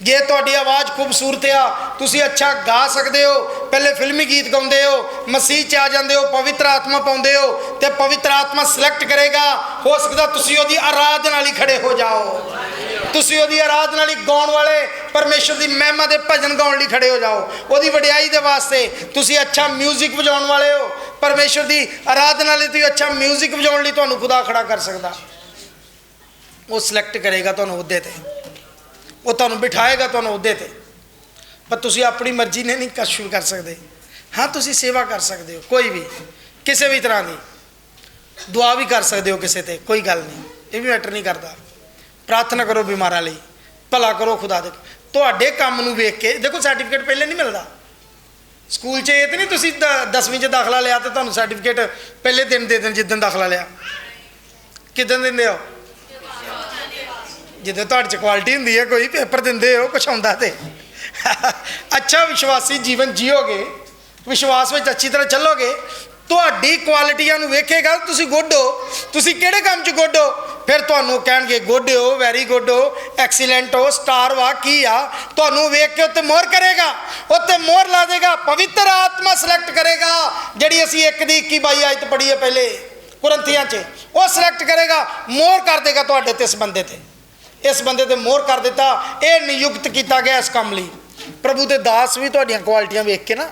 ਜੇ ਤੁਹਾਡੀ ਆਵਾਜ਼ ਖੂਬਸੂਰਤ ਆ ਤੁਸੀਂ ਅੱਛਾ ਗਾ ਸਕਦੇ ਹੋ ਪਹਿਲੇ ਫਿਲਮੀ ਗੀਤ ਗਾਉਂਦੇ ਹੋ ਮਸੀਹ 'ਚ ਆ ਜਾਂਦੇ ਹੋ ਪਵਿੱਤਰ ਆਤਮਾ ਪਾਉਂਦੇ ਹੋ ਤੇ ਪਵਿੱਤਰ ਆਤਮਾ ਸਿਲੈਕਟ ਕਰੇਗਾ ਹੋ ਸਕਦਾ ਤੁਸੀਂ ਉਹਦੀ ਆਰਾਧਨਾ ਲਈ ਖੜੇ ਹੋ ਜਾਓ ਤੁਸੀਂ ਉਹਦੀ ਆਰਾਧਨਾ ਲਈ ਗਾਉਣ ਵਾਲੇ ਪਰਮੇਸ਼ਰ ਦੀ ਮਹਿਮਾ ਦੇ ਭਜਨ ਗਾਉਣ ਲਈ ਖੜੇ ਹੋ ਜਾਓ ਉਹਦੀ ਵਡਿਆਈ ਦੇ ਵਾਸਤੇ ਤੁਸੀਂ ਅੱਛਾ 뮤직 ਵਜਾਉਣ ਵਾਲੇ ਹੋ ਪਰਮੇਸ਼ਰ ਦੀ ਆਰਾਧਨਾ ਲਈ ਤੁਸੀਂ ਅੱਛਾ 뮤직 ਵਜਾਉਣ ਲਈ ਤੁਹਾਨੂੰ ਖੁਦਾ ਖੜਾ ਕਰ ਸਕਦਾ ਉਹ ਸਿਲੈਕਟ ਕਰੇਗਾ ਤੁਹਾਨੂੰ ਉਹਦੇ ਤੇ ਉਹ ਤੁਹਾਨੂੰ ਬਿਠਾਏਗਾ ਤੁਹਾਨੂੰ ਉਹਦੇ ਤੇ। ਪਰ ਤੁਸੀਂ ਆਪਣੀ ਮਰਜ਼ੀ ਨੇ ਨਹੀਂ ਕਰ ਸ਼ੁਰੂ ਕਰ ਸਕਦੇ। ਹਾਂ, ਤੁਸੀਂ ਸੇਵਾ ਕਰ ਸਕਦੇ ਹੋ, ਕੋਈ ਵੀ, ਕਿਸੇ ਵੀ ਤਰ੍ਹਾਂ ਦੀ। ਦੁਆ ਵੀ ਕਰ ਸਕਦੇ ਹੋ ਕਿਸੇ ਤੇ, ਕੋਈ ਗੱਲ ਨਹੀਂ, ਇਹ ਵੀ ਮੈਟਰ ਨਹੀਂ ਕਰਦਾ। ਪ੍ਰਾਰਥਨਾ ਕਰੋ ਬਿਮਾਰਾਂ ਲਈ, ਭਲਾ ਕਰੋ ਖੁਦਾ ਦੇ। ਤੁਹਾਡੇ ਕੰਮ ਨੂੰ ਵੇਖ ਕੇ, ਦੇਖੋ ਸਰਟੀਫਿਕੇਟ ਪਹਿਲੇ ਨਹੀਂ ਮਿਲਦਾ। ਸਕੂਲ 'ਚ ਇਹ ਤਾਂ ਨਹੀਂ ਤੁਸੀਂ 10ਵੀਂ 'ਚ ਦਾਖਲਾ ਲਿਆ ਤੇ ਤੁਹਾਨੂੰ ਸਰਟੀਫਿਕੇਟ ਪਹਿਲੇ ਦਿਨ ਦੇ ਦਿਨ ਜਿੱਦਣ ਦਾਖਲਾ ਲਿਆ। ਕਿਦਾਂ ਦਿੰਦੇ ਹੋ? ਜਿੱਦਾਂ ਤੁਹਾਡੇ 'ਚ ਕੁਆਲਿਟੀ ਹੁੰਦੀ ਹੈ, ਕੋਈ ਪੇਪਰ ਦਿੰਦੇ ਹੋ, ਕੁਛ ਆਉਂਦਾ ਤੇ। ਅੱਛਾ ਵਿਸ਼ਵਾਸੀ ਜੀਵਨ ਜੀਓਗੇ, ਵਿਸ਼ਵਾਸ ਵਿੱਚ ਅੱਛੀ ਤਰ੍ਹਾਂ ਚੱਲੋਗੇ, ਤੁਹਾਡੀ ਕੁਆਲਿਟੀਆਂ ਨੂੰ ਵੇਖੇਗਾ, ਤੁਸੀਂ ਗੁੱਡ ਹੋ। ਤੁਸੀਂ ਕਿਹੜੇ ਕੰਮ 'ਚ ਗੁੱਡ ਹੋ? ਫਿਰ ਤੁਹਾਨੂੰ ਕਹਿਣਗੇ ਗੁੱਡ ਹੋ ਵੈਰੀ ਗੁੱਡ ਹੋ ਐਕਸੀਲੈਂਟ ਹੋ ਸਟਾਰ ਵਾ, ਕੀ ਆ? ਤੁਹਾਨੂੰ ਵੇਖ ਕੇ ਉੱਤੇ ਮੋਹਰ ਕਰੇਗਾ। ਉੱਤੇ ਮੋਹਰ ਲਾ ਦੇਗਾ, ਪਵਿੱਤਰ ਆਤਮਾ ਸਿਲੈਕਟ ਕਰੇਗਾ, ਜਿਹੜੀ ਅਸੀਂ ਇੱਕ ਦੀ 21 ਬਾਈ ਆਇਤ ਪੜ੍ਹੀ ਹੈ ਪਹਿਲੇ, ਕੁਰੰਥੀਆਂ 'ਚ। ਉਹ ਸਿਲੈਕਟ ਕਰੇਗਾ, ਮੋਹਰ ਕਰ ਦੇਗਾ ਤੁਹਾਡੇ ਤੇ ਇਸ ਬੰਦੇ ਤੇ। ਇਸ ਬੰਦੇ ਤੇ ਮੋਹਰ ਕਰ ਦਿੱਤਾ ਇਹ ਨਿਯੁਕਤ ਕੀਤਾ ਗਿਆ ਇਸ ਕੰਮ ਲਈ। ਪ੍ਰਭੂ ਦੇ ਦਾਸ ਵੀ ਤੁਹਾਡੀਆਂ ਕੁਆਲਿਟੀਆਂ ਵੇਖ ਕੇ ਨਾ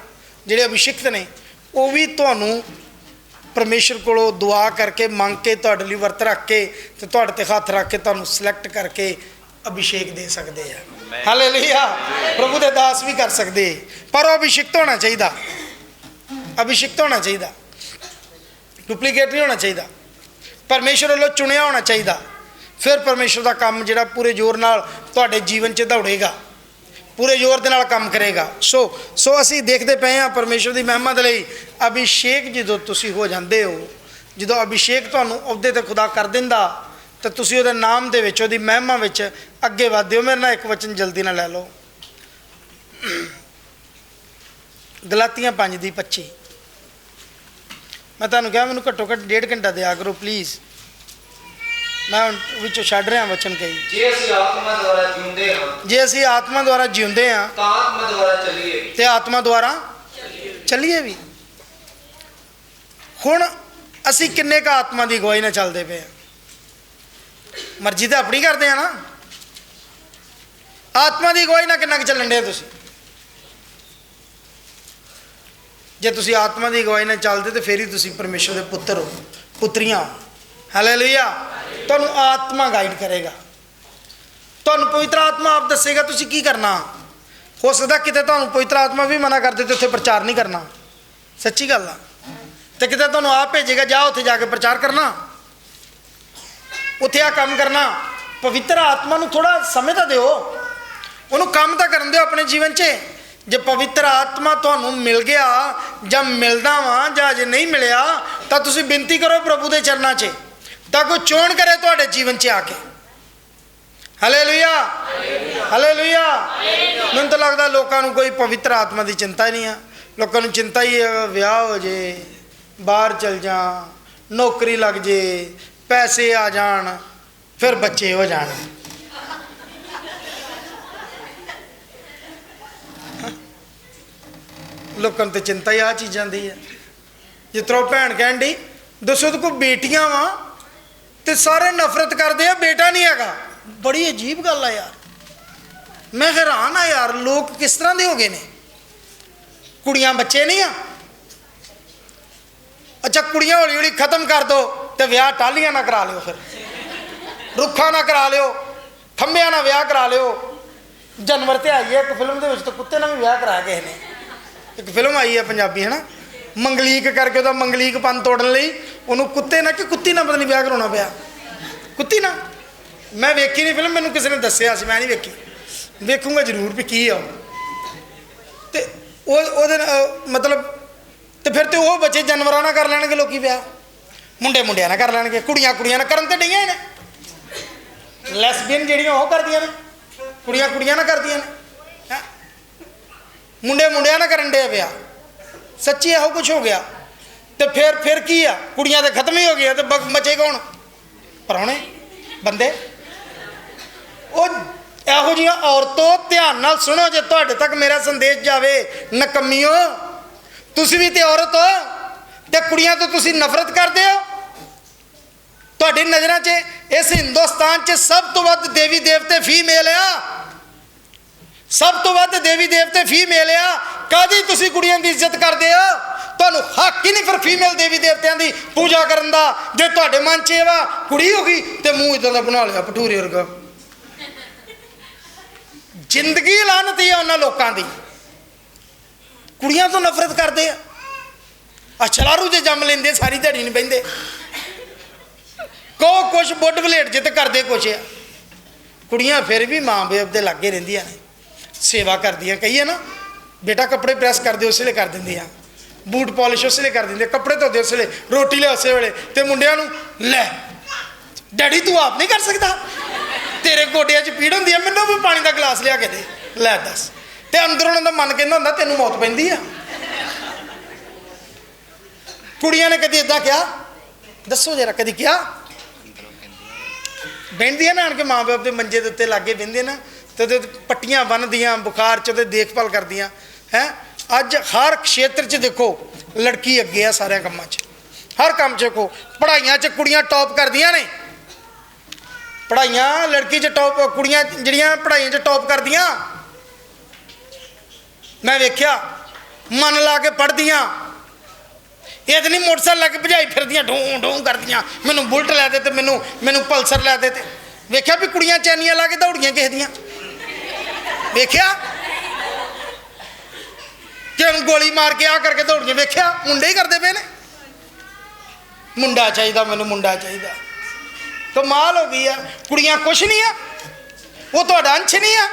ਜਿਹੜੇ ਅਭਿਸ਼ਿਕਤ ਨੇ ਉਹ ਵੀ ਤੁਹਾਨੂੰ ਪਰਮੇਸ਼ਰ ਕੋਲੋਂ ਦੁਆ ਕਰਕੇ ਮੰਗ ਕੇ ਤੁਹਾਡੇ ਲਈ ਵਰਤ ਰੱਖ ਕੇ ਤੇ ਤੁਹਾਡੇ ਤੇ ਹੱਥ ਰੱਖ ਕੇ ਤੁਹਾਨੂੰ ਸਿਲੈਕਟ ਕਰਕੇ ਅਭਿਸ਼ੇਕ ਦੇ ਸਕਦੇ ਆ। ਹਾਲੇਲੂਇਆ ਪ੍ਰਭੂ ਦੇ ਦਾਸ ਵੀ ਕਰ ਸਕਦੇ। ਪਰ ਉਹ ਅਭਿਸ਼ਿਕਤ ਹੋਣਾ ਚਾਹੀਦਾ। ਅਭਿਸ਼ਿਕਤ ਹੋਣਾ ਚਾਹੀਦਾ। ਡੁਪਲੀਕੇਟ ਨਹੀਂ ਹੋਣਾ ਚਾਹੀਦਾ। ਪਰਮੇਸ਼ਰ ਵੱਲੋਂ ਚੁਣਿਆ ਹੋਣਾ ਚਾਹੀਦਾ। ਫਿਰ ਪਰਮੇਸ਼ਰ ਦਾ ਕੰਮ ਜਿਹੜਾ ਪੂਰੇ ਜ਼ੋਰ ਨਾਲ ਤੁਹਾਡੇ ਜੀਵਨ 'ਚ ਦੌੜੇਗਾ। ਪੂਰੇ ਜ਼ੋਰ ਦੇ ਨਾਲ ਕੰਮ ਕਰੇਗਾ। ਸੋ ਸੋ ਅਸੀਂ ਦੇਖਦੇ ਪਏ ਹਾਂ ਪਰਮੇਸ਼ਰ ਦੀ ਮਹਿਮਾ ਦੇ ਲਈ ਅਭਿਸ਼ੇਕ ਜਦੋਂ ਤੁਸੀਂ ਹੋ ਜਾਂਦੇ ਹੋ, ਜਦੋਂ ਅਭਿਸ਼ੇਕ ਤੁਹਾਨੂੰ ਅਹੁਦੇ ਤੇ ਖੁਦਾ ਕਰ ਦਿੰਦਾ, ਤਾਂ ਤੁਸੀਂ ਉਹਦੇ ਨਾਮ ਦੇ ਵਿੱਚ, ਉਹਦੀ ਮਹਿਮਾ ਵਿੱਚ ਅੱਗੇ ਵਧਦੇ ਹੋ ਮੇਰੇ ਨਾਲ ਇੱਕ ਵਚਨ ਜਲਦੀ ਨਾਲ ਲੈ ਲਓ। ਗਲਾਤੀਆਂ 5 ਦੀ 25 ਮੈਂ ਤੁਹਾਨੂੰ ਕਿਹਾ ਮੈਨੂੰ ਘੱਟੋ ਘੱਟ ਡੇਢ ਘੰਟਾ ਦਿਆ ਕਰੋ ਪਲੀਜ਼ ਮੈਂ ਹੁਣ ਵਿੱਚੋਂ ਛੱਡ ਰਿਹਾ ਵਚਨ ਕਈ ਜੇ ਅਸੀਂ ਆਤਮਾ ਦੁਆਰਾ ਜਿਉਂਦੇ ਹਾਂ ਜੇ ਅਸੀਂ ਆਤਮਾ ਦੁਆਰਾ ਜਿਉਂਦੇ ਹਾਂ ਤਾਂ ਆਤਮਾ ਦੁਆਰਾ ਚੱਲੀਏ ਤੇ ਆਤਮਾ ਦੁਆਰਾ ਚੱਲੀਏ ਵੀ। ਹੁਣ ਅਸੀਂ ਕਿੰਨੇ ਕ ਆਤਮਾ ਦੀ ਅਗਵਾਈ ਨਾਲ ਚੱਲਦੇ ਪਏ ਹਾਂ। ਮਰਜ਼ੀ ਤਾਂ ਆਪਣੀ ਕਰਦੇ ਆ ਨਾ। ਆਤਮਾ ਦੀ ਅਗਵਾਈ ਨਾਲ ਕਿੰਨਾ ਕੁ ਚੱਲਣ ਦੇ ਤੁਸੀਂ? ਜੇ ਤੁਸੀਂ ਆਤਮਾ ਦੀ ਅਗਵਾਈ ਨਾਲ ਚੱਲਦੇ ਤੇ ਫੇਰ ਹੀ ਤੁਸੀਂ ਪਰਮੇਸ਼ਰ ਦੇ ਪੁੱਤਰ ਹੋ ਪੁੱਤਰੀਆਂ ਹਾਲੇਲੂਇਆ ਤੁਹਾਨੂੰ ਆਤਮਾ ਗਾਈਡ ਕਰੇਗਾ। ਤੁਹਾਨੂੰ ਪਵਿੱਤਰ ਆਤਮਾ ਆਪ ਦੱਸੇਗਾ ਤੁਸੀਂ ਕੀ ਕਰਨਾ। ਹੋ ਸਕਦਾ ਕਿਤੇ ਤੁਹਾਨੂੰ ਪਵਿੱਤਰ ਆਤਮਾ ਵੀ ਮਨਾ ਕਰਦੇ ਤੇ ਉੱਥੇ ਪ੍ਰਚਾਰ ਨਹੀਂ ਕਰਨਾ। ਸੱਚੀ ਗੱਲ ਆ। ਤੇ ਕਿਤੇ ਤੁਹਾਨੂੰ ਆਪ ਭੇਜੇਗਾ, ਜਾ ਉੱਥੇ ਜਾ ਕੇ ਪ੍ਰਚਾਰ ਕਰਨਾ। ਉੱਥੇ ਆ ਕੰਮ ਕਰਨਾ। ਪਵਿੱਤਰ ਆਤਮਾ ਨੂੰ ਥੋੜਾ ਸਮੇਂ ਤਾਂ ਦਿਓ। ਉਹਨੂੰ ਕੰਮ ਤਾਂ ਕਰਨ ਦਿਓ ਆਪਣੇ ਜੀਵਨ 'ਚ। ਜੇ ਪਵਿੱਤਰ ਆਤਮਾ ਤੁਹਾਨੂੰ ਮਿਲ ਗਿਆ ਜਾਂ ਮਿਲਦਾ ਵਾਂ ਜਾਂ ਜੇ ਨਹੀਂ ਮਿਲਿਆ, ਤਾਂ ਤੁਸੀਂ ਬੇਨਤੀ ਕਰੋ ਪ੍ਰਭੂ ਦੇ ਚਰਨਾਂ 'ਚ। ਤਾਂ ਕੋਈ ਚੋਣ ਕਰੇ ਤੁਹਾਡੇ ਜੀਵਨ 'ਚ ਆ ਕੇ। ਹਾਲੇਲੂਇਆ ਹਾਲੇਲੂਇਆ ਮੈਨੂੰ ਤਾਂ ਲੱਗਦਾ ਲੋਕਾਂ ਨੂੰ ਕੋਈ ਪਵਿੱਤਰ ਆਤਮਾ ਦੀ ਚਿੰਤਾ ਹੀ ਨਹੀਂ ਆ। ਲੋਕਾਂ ਨੂੰ ਚਿੰਤਾ ਹੀ ਹੈ ਵਿਆਹ ਹੋ ਜੇ, ਬਾਹਰ ਚਲ ਜਾ, ਨੌਕਰੀ ਲੱਗ ਜੇ, ਪੈਸੇ ਆ ਜਾਣ, ਫਿਰ ਬੱਚੇ ਹੋ ਜਾਣ। ਲੋਕਾਂ ਨੂੰ ਤੇ ਚਿੰਤਾ ਹੀ ਆ ਚੀਜ਼ਾਂ ਦੀ ਹੈ ਜਿਸ ਤਰ੍ਹਾਂ ਉਹ ਭੈਣ ਕਹਿਣ ਡਈ, ਦੱਸੋ ਤੇ ਕੋ ਬੇਟੀਆਂ ਵਾ? ਤੇ ਸਾਰੇ ਨਫ਼ਰਤ ਕਰਦੇ ਆ, ਬੇਟਾ ਨਹੀਂ ਹੈਗਾ। ਬੜੀ ਅਜੀਬ ਗੱਲ ਆ ਯਾਰ। ਮੈਂ ਹੈਰਾਨ ਆ ਯਾਰ, ਲੋਕ ਕਿਸ ਤਰ੍ਹਾਂ ਦੇ ਹੋ ਗਏ ਨੇ? ਕੁੜੀਆਂ ਬੱਚੇ ਨਹੀਂ ਆ? ਅੱਛਾ, ਕੁੜੀਆਂ ਹੌਲੀ ਹੌਲੀ ਖਤਮ ਕਰ ਦੋ ਤੇ ਵਿਆਹ ਟਾਲੀਆਂ ਨਾ ਕਰਾ ਲਿਓ ਫਿਰ। ਰੁੱਖਾਂ ਨਾ ਕਰਾ ਲਿਓ, ਖੰਭਿਆਂ ਨਾਲ ਵਿਆਹ ਕਰਾ ਲਿਓ। ਜਨਵਰ ਤੇ ਆਈ ਹੈ ਇੱਕ ਫਿਲਮ ਦੇ ਵਿੱਚ ਤਾਂ ਕੁੱਤੇ ਨਾਲ ਵੀ ਵਿਆਹ ਕਰਾ ਕਿਸੇ ਨੇ। ਇੱਕ ਫਿਲਮ ਆਈ ਹੈ ਪੰਜਾਬੀ ਹੈ ਨਾ ਮੰਗਲੀਕ ਕਰਕੇ ਉਹਦਾ ਮੰਗਲੀਕਪਨ ਤੋੜਨ ਲਈ ਉਹਨੂੰ ਕੁੱਤੇ ਨਾਲ ਕਿ ਕੁੱਤੀ ਨਾਲ ਪਤਾ ਨਹੀਂ ਵਿਆਹ ਕਰਾਉਣਾ ਪਿਆ। ਕੁੱਤੀ ਨਾਲ। ਮੈਂ ਵੇਖੀ ਨਹੀਂ ਫਿਲਮ, ਮੈਨੂੰ ਕਿਸੇ ਨੇ ਦੱਸਿਆ ਸੀ, ਮੈਂ ਨਹੀਂ ਵੇਖੀ। ਵੇਖੂੰਗਾ ਜ਼ਰੂਰ ਵੀ ਕੀ ਆ ਉਹ। ਤੇ ਉਹ, ਉਹਦੇ ਮਤਲਬ ਤੇ ਫਿਰ ਤੇ ਉਹ ਬੱਚੇ ਜਾਨਵਰਾਂ ਨਾਲ ਕਰ ਲੈਣਗੇ ਲੋਕੀ ਵਿਆਹ। ਮੁੰਡੇ ਮੁੰਡਿਆਂ ਨਾਲ ਕਰ ਲੈਣਗੇ, ਕੁੜੀਆਂ ਕੁੜੀਆਂ ਨਾਲ। ਕਰਨ ਤੇ ਡਈਆਂ ਨੇ। ਲੈਸਬੀਅਨ ਜਿਹੜੀਆਂ ਉਹ ਕਰਦੀਆਂ ਨੇ। ਕੁੜੀਆਂ ਕੁੜੀਆਂ ਨਾਲ ਕਰਦੀਆਂ ਨੇ। ਹੈਂ। ਮੁੰਡੇ ਮੁੰਡਿਆਂ ਨਾਲ ਕਰਨ ਦੇ ਵਿਆਹ। ਸੱਚੀ ਇਹੋ ਕੁਝ ਹੋ ਗਿਆ। ਤੇ ਫਿਰ ਫਿਰ ਕੀ ਆ? ਕੁੜੀਆਂ ਤੇ ਖਤਮ ਹੀ ਹੋ ਗਈਆਂ, ਤੇ ਬ- ਬਚੇ ਕੌਣ? ਪਰਾਉਣੇ ਬੰਦੇ? ਉਹ ਇਹੋ ਜਿਹੀਆਂ ਔਰਤੋਂ ਧਿਆਨ ਨਾਲ ਸੁਣੋ, ਜੇ ਤੁਹਾਡੇ ਤੱਕ ਮੇਰਾ ਸੰਦੇਸ਼ ਜਾਵੇ, ਨਕਮੀਓ। ਤੁਸੀਂ ਵੀ ਤੇ ਔਰਤ ਹੋ, ਤੇ ਕੁੜੀਆਂ ਤੋਂ ਤੁਸੀਂ ਨਫ਼ਰਤ ਕਰਦੇ ਹੋ। ਤੁਹਾਡੀ ਨਜ਼ਰਾਂ 'ਚ ਇਸ ਹਿੰਦੁਸਤਾਨ 'ਚ ਸਭ ਤੋਂ ਵੱਧ ਦੇਵੀ ਦੇਵਤੇ ਫੀਮੇਲ ਆ। ਸਭ ਤੋਂ ਵੱਧ ਦੇਵੀ ਦੇਵਤੇ ਫੀਮੇਲ ਆ ਕਾਦੀ ਤੁਸੀਂ ਕੁੜੀਆਂ ਦੀ ਇੱਜ਼ਤ ਕਰਦੇ ਹੋ? ਤੁਹਾਨੂੰ ਹੱਕ ਹੀ ਨਹੀਂ ਫਿਰ ਫੀਮੇਲ ਦੇਵੀ ਦੇਵਤਿਆਂ ਦੀ ਪੂਜਾ ਕਰਨ ਦਾ। ਜੇ ਤੁਹਾਡੇ ਮਨ 'ਚ ਵਾ, ਕੁੜੀ ਹੋ ਗਈ ਤੇ ਮੂੰਹ ਇਦਾਂ ਦਾ ਬਣਾ ਲਿਆ ਭਟੂਰੇ ਵਰਗਾ। ਜ਼ਿੰਦਗੀ ਲਾਨਤੀ ਆ ਉਹਨਾਂ ਲੋਕਾਂ ਦੀ। ਕੁੜੀਆਂ ਤੋਂ ਨਫ਼ਰਤ ਕਰਦੇ ਆ। ਆ ਛਲਾਰੂ ਜੇ ਜੰਮ ਲੈਂਦੇ, ਸਾਰੀ ਦਿਹਾੜੀ ਨਹੀਂ ਬਹਿੰਦੇ। ਕੋ ਕੁਛ, ਬੁੱਢ ਬਲੇਟ ਜਿੱਤ ਕਰਦੇ ਕੁਛ ਆ। ਕੁੜੀਆਂ ਫਿਰ ਵੀ ਮਾਂ ਬੇਬ ਦੇ ਲਾਗੇ ਰਹਿੰਦੀਆਂ ਨੇ। ਸੇਵਾ ਕਰਦੀਆਂ ਕਹੀਏ ਨਾ, ਬੇਟਾ ਕੱਪੜੇ ਪ੍ਰੈਸ ਕਰਦੇ ਉਸੇ ਲਈ ਕਰ ਦਿੰਦੇ ਆ। ਬੂਟ ਪਾਲਿਸ਼ ਉਸੇ ਲਈ ਕਰ ਦਿੰਦੇ ਕੱਪੜੇ ਧੋਦੇ ਉਸੇ ਵੇਲੇ, ਰੋਟੀ ਲਿਆ ਉਸੇ ਵੇਲੇ। ਤੇ ਮੁੰਡਿਆਂ ਨੂੰ, ਲੈ, ਡੈਡੀ ਤੂੰ ਆਪ ਨਹੀਂ ਕਰ ਸਕਦਾ। ਤੇਰੇ ਗੋਡਿਆਂ 'ਚ ਪੀੜ ਹੁੰਦੀ ਆ, ਮੈਨੂੰ ਵੀ ਪਾਣੀ ਦਾ ਗਲਾਸ ਲਿਆ ਕੇ ਦੇ। ਲੈ ਦੱਸ, ਤੇ ਅੰਦਰ ਉਹਨਾਂ ਦਾ ਮਨ ਕਹਿੰਦਾ ਹੁੰਦਾ, ਤੈਨੂੰ ਮੌਤ ਪੈਂਦੀ ਆ। ਕੁੜੀਆਂ ਨੇ ਕਦੀ ਇਦਾਂ ਕਿਹਾ? ਦੱਸੋ ਜਰਾ, ਕਦੀ ਕਿਹਾ? ਬਹਿੰਦੀਆਂ ਨਾ ਆਣ ਕੇ ਮਾਂ ਬਾਪ ਦੇ ਮੰਜੇ ਦੇ ਉੱਤੇ ਲਾਗੇ ਬਹਿੰਦੇ ਨਾ। ਤੇ ਉਹਦੇ ਪੱਟੀਆਂ ਬੰਨਦੀਆਂ, ਬੁਖਾਰ ਚ ਉਹਦੇ ਦੇਖਭਾਲ ਕਰਦੀਆਂ, ਹੈ? ਅੱਜ ਹਰ ਖੇਤਰ 'ਚ ਦੇਖੋ, ਲੜਕੀ ਅੱਗੇ ਆ ਸਾਰਿਆਂ ਕੰਮਾਂ 'ਚ। ਹਰ ਕੰਮ 'ਚ ਦੇਖੋ, ਪੜ੍ਹਾਈਆਂ 'ਚ ਕੁੜੀਆਂ ਟੌਪ ਕਰਦੀਆਂ ਨੇ। ਪੜ੍ਹਾਈਆਂ ਲੜਕੀ 'ਚ ਟੌਪ ਕੁੜੀਆਂ ਜਿਹੜੀਆਂ ਪੜ੍ਹਾਈਆਂ 'ਚ ਟੌਪ ਕਰਦੀਆਂ। ਮੈਂ ਵੇਖਿਆ, ਮਨ ਲਾ ਕੇ ਪੜ੍ਹਦੀਆਂ। ਇਹ ਤਾਂ ਨਹੀਂ ਮੋਟਰਸਾਈਕਲ ਲੈ ਕੇ ਭਜਾਈ ਫਿਰਦੀਆਂ, ਢੂੰ ਢੂੰ ਕਰਦੀਆਂ। ਮੈਨੂੰ ਬੁਲਟ ਲੈ ਦੇ ਤੇ ਮੈਨੂੰ ਮੈਨੂੰ ਪਲਸਰ ਲੈ ਦੇ ਤੇ। ਵੇਖਿਆ ਵੀ ਕੁੜੀਆਂ ਚੈਨੀਆਂ ਲਾ ਕੇ ਦੌੜੀਆਂ ਕਿਸੇ ਦੀਆਂ? ਵੇਖਿਆ? ਕਿ ਗੋਲੀ ਮਾਰ ਕੇ ਆ ਕਰਕੇ ਦੌੜ ਦੌੜੀਆਂ ਵੇਖਿਆ? ਮੁੰਡੇ ਹੀ ਕਰਦੇ ਪਏ ਨੇ। ਮੁੰਡਾ ਚਾਹੀਦਾ, ਮੈਨੂੰ ਮੁੰਡਾ ਚਾਹੀਦਾ। ਕਮਾਲ ਹੋ ਗਈ ਆ। ਕੁੜੀਆਂ ਕੁਛ ਨਹੀਂ ਆ। ਉਹ ਤੁਹਾਡਾ ਅੰਸ਼ ਨਹੀਂ ਆ।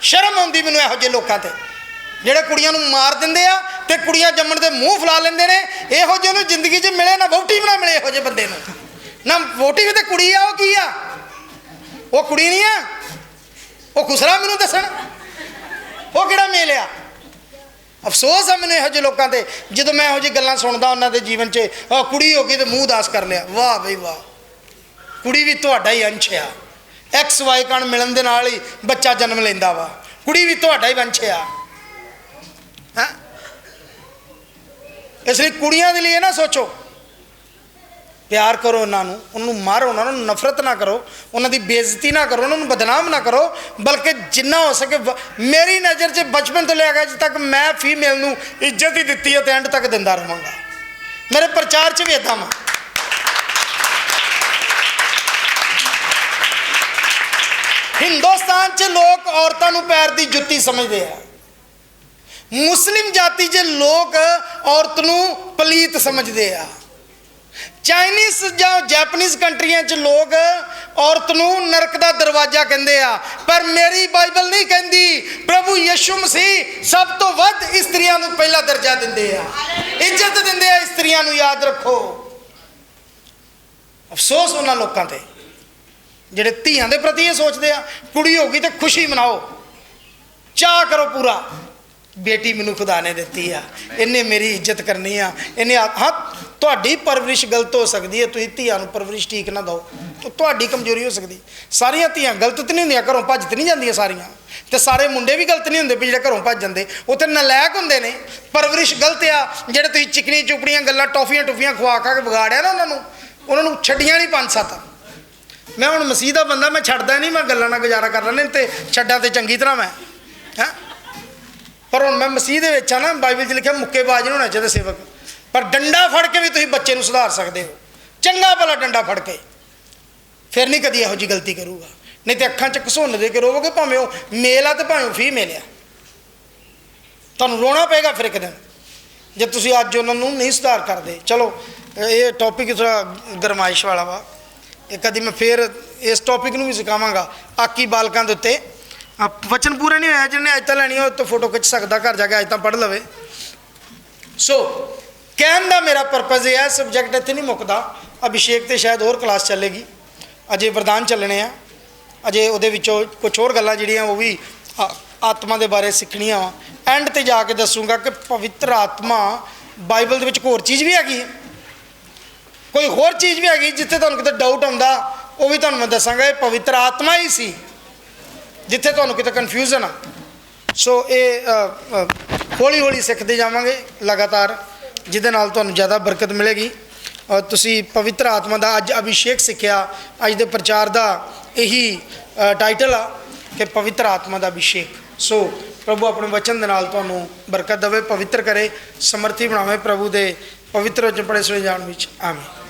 ਸ਼ਰਮ ਆਉਂਦੀ ਮੈਨੂੰ ਇਹੋ ਜਿਹੇ ਲੋਕਾਂ ਤੇ। ਜਿਹੜੇ ਕੁੜੀਆਂ ਨੂੰ ਮਾਰ ਦਿੰਦੇ ਆ ਤੇ ਕੁੜੀਆਂ ਜੰਮਣ ਦੇ ਮੂੰਹ ਫੁਲਾ ਲੈਂਦੇ ਨੇ, ਇਹੋ ਜਿਹੇ ਨੂੰ ਜ਼ਿੰਦਗੀ 'ਚ ਮਿਲੇ ਨਾ ਵਹੁਟੀ ਵੀ ਨਾ ਮਿਲੇ ਇਹੋ ਜਿਹੇ ਬੰਦੇ ਨੂੰ। ਨਾ ਵਹੁਟੀ ਵੀ ਤੇ ਕੁੜੀ ਆ, ਉਹ ਕੀ ਆ? ਉਹ ਕੁੜੀ ਨਹੀਂ ਆ। ਉਹ ਖੁਸਰਾ ਮੈਨੂੰ ਦੱਸਣ? ਉਹ ਕਿਹੜਾ ਮੇਲ ਆ? ਅਫਸੋਸ ਆ ਮੈਨੂੰ ਇਹੋ ਜਿਹੇ ਲੋਕਾਂ ਤੇ, ਜਦੋਂ ਮੈਂ ਇਹੋ ਜਿਹੀ ਗੱਲਾਂ ਸੁਣਦਾ ਉਹਨਾਂ ਦੇ ਜੀਵਨ 'ਚ, ਆਹ ਕੁੜੀ ਹੋ ਗਈ ਤੇ ਮੂੰਹ ਦਾਸ ਕਰ ਲਿਆ। ਵਾਹ ਬਈ ਵਾਹ। ਕੁੜੀ ਵੀ ਤੁਹਾਡਾ ਹੀ ਅੰਸ਼ ਆ। ਐਕਸ ਵਾਈ ਕਣ ਮਿਲਣ ਦੇ ਨਾਲ ਹੀ ਬੱਚਾ ਜਨਮ ਲੈਂਦਾ ਵਾ। ਕੁੜੀ ਵੀ ਤੁਹਾਡਾ ਹੀ ਵੰਸ਼ ਆ। ਹੈਂ? ਇਸ ਲਈ ਕੁੜੀਆਂ ਦੇ ਲਈ ਇਹ ਨਾ ਸੋਚੋ। ਪਿਆਰ ਕਰੋ ਉਹਨਾਂ ਨੂੰ, ਉਹਨੂੰ ਮਾਰੋ, ਉਹਨਾਂ ਨੂੰ ਨਫ਼ਰਤ ਨਾ ਕਰੋ, ਉਹਨਾਂ ਦੀ ਬੇਇੱਜ਼ਤੀ ਨਾ ਕਰੋ, ਉਹਨਾਂ ਨੂੰ ਬਦਨਾਮ ਨਾ ਕਰੋ, ਬਲਕਿ ਜਿੰਨਾ ਹੋ ਸਕੇ ਮੇਰੀ ਨਜ਼ਰ 'ਚ ਬਚਪਨ ਤੋਂ ਲੈ ਕੇ ਅੱਜ ਤੱਕ ਮੈਂ ਫੀਮੇਲ ਨੂੰ ਇੱਜ਼ਤ ਹੀ ਦਿੱਤੀ ਹੈ ਤੇ ਐਂਡ ਤੱਕ ਦਿੰਦਾ ਰਹਾਂਗਾ। ਮੇਰੇ ਪ੍ਰਚਾਰ 'ਚ ਵੀ ਇਦਾਂ ਵਾ। ਹਿੰਦੁਸਤਾਨ 'ਚ ਲੋਕ ਔਰਤਾਂ ਨੂੰ ਪੈਰ ਦੀ ਜੁੱਤੀ ਸਮਝਦੇ ਆ। ਮੁਸਲਿਮ ਜਾਤੀ 'ਚ ਲੋਕ ਔਰਤ ਨੂੰ ਪਲੀਤ ਸਮਝਦੇ ਆ। ਚਾਈਨੀਜ਼ ਜਾਂ ਜੈਪਨੀਜ਼ ਕੰਟਰੀਆਂ 'ਚ ਲੋਕ ਔਰਤ ਨੂੰ ਨਰਕ ਦਾ ਦਰਵਾਜ਼ਾ ਕਹਿੰਦੇ ਆ। ਪਰ ਮੇਰੀ ਬਾਈਬਲ ਨਹੀਂ ਕਹਿੰਦੀ ਪ੍ਰਭੂ ਯਿਸੂ ਮਸੀਹ ਸਭ ਤੋਂ ਵੱਧ ਇਸਤਰੀਆਂ ਨੂੰ ਪਹਿਲਾ ਦਰਜਾ ਦਿੰਦੇ ਆ। ਇੱਜ਼ਤ ਦਿੰਦੇ ਆ ਇਸਤਰੀਆਂ ਨੂੰ ਯਾਦ ਰੱਖੋ। ਅਫਸੋਸ ਉਹਨਾਂ ਲੋਕਾਂ ਤੇ ਜਿਹੜੇ ਧੀਆਂ ਦੇ ਪ੍ਰਤੀ ਇਹ ਸੋਚਦੇ ਆ ਕੁੜੀ ਹੋ ਗਈ ਤੇ ਖੁਸ਼ੀ ਮਨਾਓ। ਚਾਹ ਕਰੋ ਪੂਰਾ। ਬੇਟੀ ਮੈਨੂੰ ਖੁਦਾ ਨੇ ਦਿੱਤੀ ਆ। ਇਹਨੇ ਮੇਰੀ ਇੱਜ਼ਤ ਕਰਨੀ ਆ। ਇਹਨੇ ਆ- ਹਾਂ, ਤੁਹਾਡੀ ਪਰਵਰਿਸ਼ ਗਲਤ ਹੋ ਸਕਦੀ ਹੈ। ਤੁਸੀਂ ਧੀਆਂ ਨੂੰ ਪਰਵਰਿਸ਼ ਠੀਕ ਨਾ ਦਿਓ। ਤੁਹਾਡੀ ਕਮਜ਼ੋਰੀ ਹੋ ਸਕਦੀ। ਸਾਰੀਆਂ ਧੀਆਂ ਗਲਤ ਤੇ ਨਹੀਂ ਹੁੰਦੀਆਂ, ਘਰੋਂ ਭੱਜ ਤੇ ਨਹੀਂ ਜਾਂਦੀਆਂ ਸਾਰੀਆਂ। ਤੇ ਸਾਰੇ ਮੁੰਡੇ ਵੀ ਗਲਤ ਨਹੀਂ ਹੁੰਦੇ ਵੀ ਜਿਹੜੇ ਘਰੋਂ ਭੱਜ ਜਾਂਦੇ। ਉਹ ਤੇ ਨਲਾਇਕ ਹੁੰਦੇ ਨੇ। ਪਰਵਰਿਸ਼ ਗਲਤ ਆ। ਜਿਹੜੇ ਤੁਸੀਂ ਚਿਕਨੀ ਚੁਪੜੀਆਂ ਗੱਲਾਂ ਟੌਫੀਆਂ ਟੁਫੀਆਂ ਖਵਾ ਖਾ ਕੇ ਵਿਗਾੜਿਆ ਨਾ ਉਹਨਾਂ ਨੂੰ ਉਹਨਾਂ ਨੂੰ ਛੱਡੀਆਂ ਨਹੀਂ ਪੰਜ ਸੱਤ। ਮੈਂ ਹੁਣ ਮਸੀਹ ਦਾ ਬੰਦਾ, ਮੈਂ ਛੱਡਦਾ ਨਹੀਂ, ਮੈਂ ਗੱਲਾਂ ਨਾਲ ਗੁਜ਼ਾਰਾ ਕਰ ਲੈਣੇ ਤੇ ਛੱਡਾਂ ਤੇ ਚੰਗੀ ਤਰ੍ਹਾਂ ਮੈਂ। ਹੈਂ? ਪਰ ਹੁਣ ਮੈਂ ਮਸੀਹ ਦੇ ਵਿੱਚ ਆ ਨਾ, ਬਾਈਬਲ 'ਚ ਲਿਖਿਆ ਮੁੱਕੇਬਾਜ਼ ਨਹੀਂ ਹੋਣਾ ਚਾਹੀਦਾ ਸੇਵਕ। ਪਰ ਡੰਡਾ ਫੜ ਕੇ ਵੀ ਤੁਸੀਂ ਬੱਚੇ ਨੂੰ ਸੁਧਾਰ ਸਕਦੇ ਹੋ। ਚੰਗਾ ਭਲਾ ਡੰਡਾ ਫੜ ਕੇ। ਫਿਰ ਨਹੀਂ ਕਦੀ ਇਹੋ ਜੀ ਗਲਤੀ ਕਰੂਗਾ। ਨਹੀਂ ਤੇ ਅੱਖਾਂ 'ਚ ਘਸੁੰਨ ਦੇ ਕੇ ਰੋਵੋਗੇ, ਭਾਵੇਂ ਉਹ ਮੇਲ ਆ ਤੇ ਭਾਵੇਂ ਫੀਮੇਲ ਆ। ਤੁਹਾਨੂੰ ਰੋਣਾ ਪਏਗਾ ਫਿਰ ਇੱਕ ਦਿਨ। ਜੇ ਤੁਸੀਂ ਅੱਜ ਉਹਨਾਂ ਨੂੰ ਨਹੀਂ ਸੁਧਾਰ ਕਰਦੇ। ਚਲੋ, ਇਹ ਟੌਪਿਕ ਥੋੜਾ ਗਰਮਾਇਸ਼ ਵਾਲਾ ਵਾ। ਇਹ ਕਦੀ ਮੈਂ ਫੇਰ ਇਸ ਟੌਪਿਕ ਨੂੰ ਵੀ ਸਿਖਾਵਾਂਗਾ। ਆਕੀ ਬਾਲਕਾਂ ਦੇ ਉੱਤੇ ਵਚਨ ਪੂਰੇ ਨਹੀਂ ਹੋਇਆ ਜਿਹਨੇ ਅੱਜ ਤਾਂ ਲੈਣੀ ਹੋ ਤਾਂ ਫੋਟੋ ਖਿੱਚ ਸਕਦਾ, ਘਰ ਜਾ ਕੇ ਅੱਜ ਤਾਂ ਪੜ੍ਹ ਲਵੇ। ਸੋ ਕਹਿਣ ਦਾ ਮੇਰਾ ਪਰਪਸ ਇਹ ਹੈ ਸਬਜੈਕਟ ਇੱਥੇ ਨਹੀਂ ਮੁੱਕਦਾ। ਅਭਿਸ਼ੇਕ ਤੇ ਸ਼ਾਇਦ ਹੋਰ ਕਲਾਸ ਚੱਲੇਗੀ। ਅਜੇ ਵਰਦਾਨ ਚੱਲਣੇ ਆ। ਅਜੇ ਉਹਦੇ ਵਿੱਚੋਂ ਕੁਝ ਹੋਰ ਗੱਲਾਂ ਜਿਹੜੀਆਂ, ਉਹ ਵੀ ਆਤਮਾ ਦੇ ਬਾਰੇ ਸਿੱਖਣੀਆਂ ਵਾ। ਐਂਡ ਤੇ ਜਾ ਕੇ ਦੱਸੂਗਾ ਕਿ ਪਵਿੱਤਰ ਆਤਮਾ ਬਾਈਬਲ ਦੇ ਵਿੱਚ ਹੋਰ ਚੀਜ਼ ਵੀ ਹੈਗੀ। ਹੈ ਕੋਈ ਹੋਰ ਚੀਜ਼ ਵੀ ਹੈਗੀ, ਜਿੱਥੇ ਤੁਹਾਨੂੰ ਕਿਤੇ ਡਾਊਟ ਆਉਂਦਾ, ਉਹ ਵੀ ਤੁਹਾਨੂੰ ਮੈਂ ਦੱਸਾਂਗਾ, ਇਹ ਪਵਿੱਤਰ ਆਤਮਾ ਹੀ ਸੀ। ਜਿੱਥੇ ਤੁਹਾਨੂੰ ਕਿਤੇ ਕਨਫਿਊਜ਼ਨ ਆ। ਸੋ ਇਹ ਹੌਲੀ ਹੌਲੀ ਸਿੱਖਦੇ ਜਾਵਾਂਗੇ ਲਗਾਤਾਰ, ਜਿਹਦੇ ਨਾਲ ਤੁਹਾਨੂੰ ਜ਼ਿਆਦਾ ਬਰਕਤ ਮਿਲੇਗੀ। ਔਰ ਤੁਸੀਂ ਪਵਿੱਤਰ ਆਤਮਾ ਦਾ ਅੱਜ ਅਭਿਸ਼ੇਕ ਸਿੱਖਿਆ, ਅੱਜ ਦੇ ਪ੍ਰਚਾਰ ਦਾ ਇਹੀ ਟਾਈਟਲ ਆ ਕਿ ਪਵਿੱਤਰ ਆਤਮਾ ਦਾ ਅਭਿਸ਼ੇਕ। ਸੋ ਪ੍ਰਭੂ ਆਪਣੇ ਵਚਨ ਦੇ ਨਾਲ ਤੁਹਾਨੂੰ ਬਰਕਤ ਦੇਵੇ, ਪਵਿੱਤਰ ਕਰੇ, ਸਮਰਥੀ ਬਣਾਵੇ ਪ੍ਰਭੂ ਦੇ ਪਵਿੱਤਰ ਵਚਨ ਸੁਣੇ ਜਾਣ ਵਿੱਚ। ਆਮੀਨ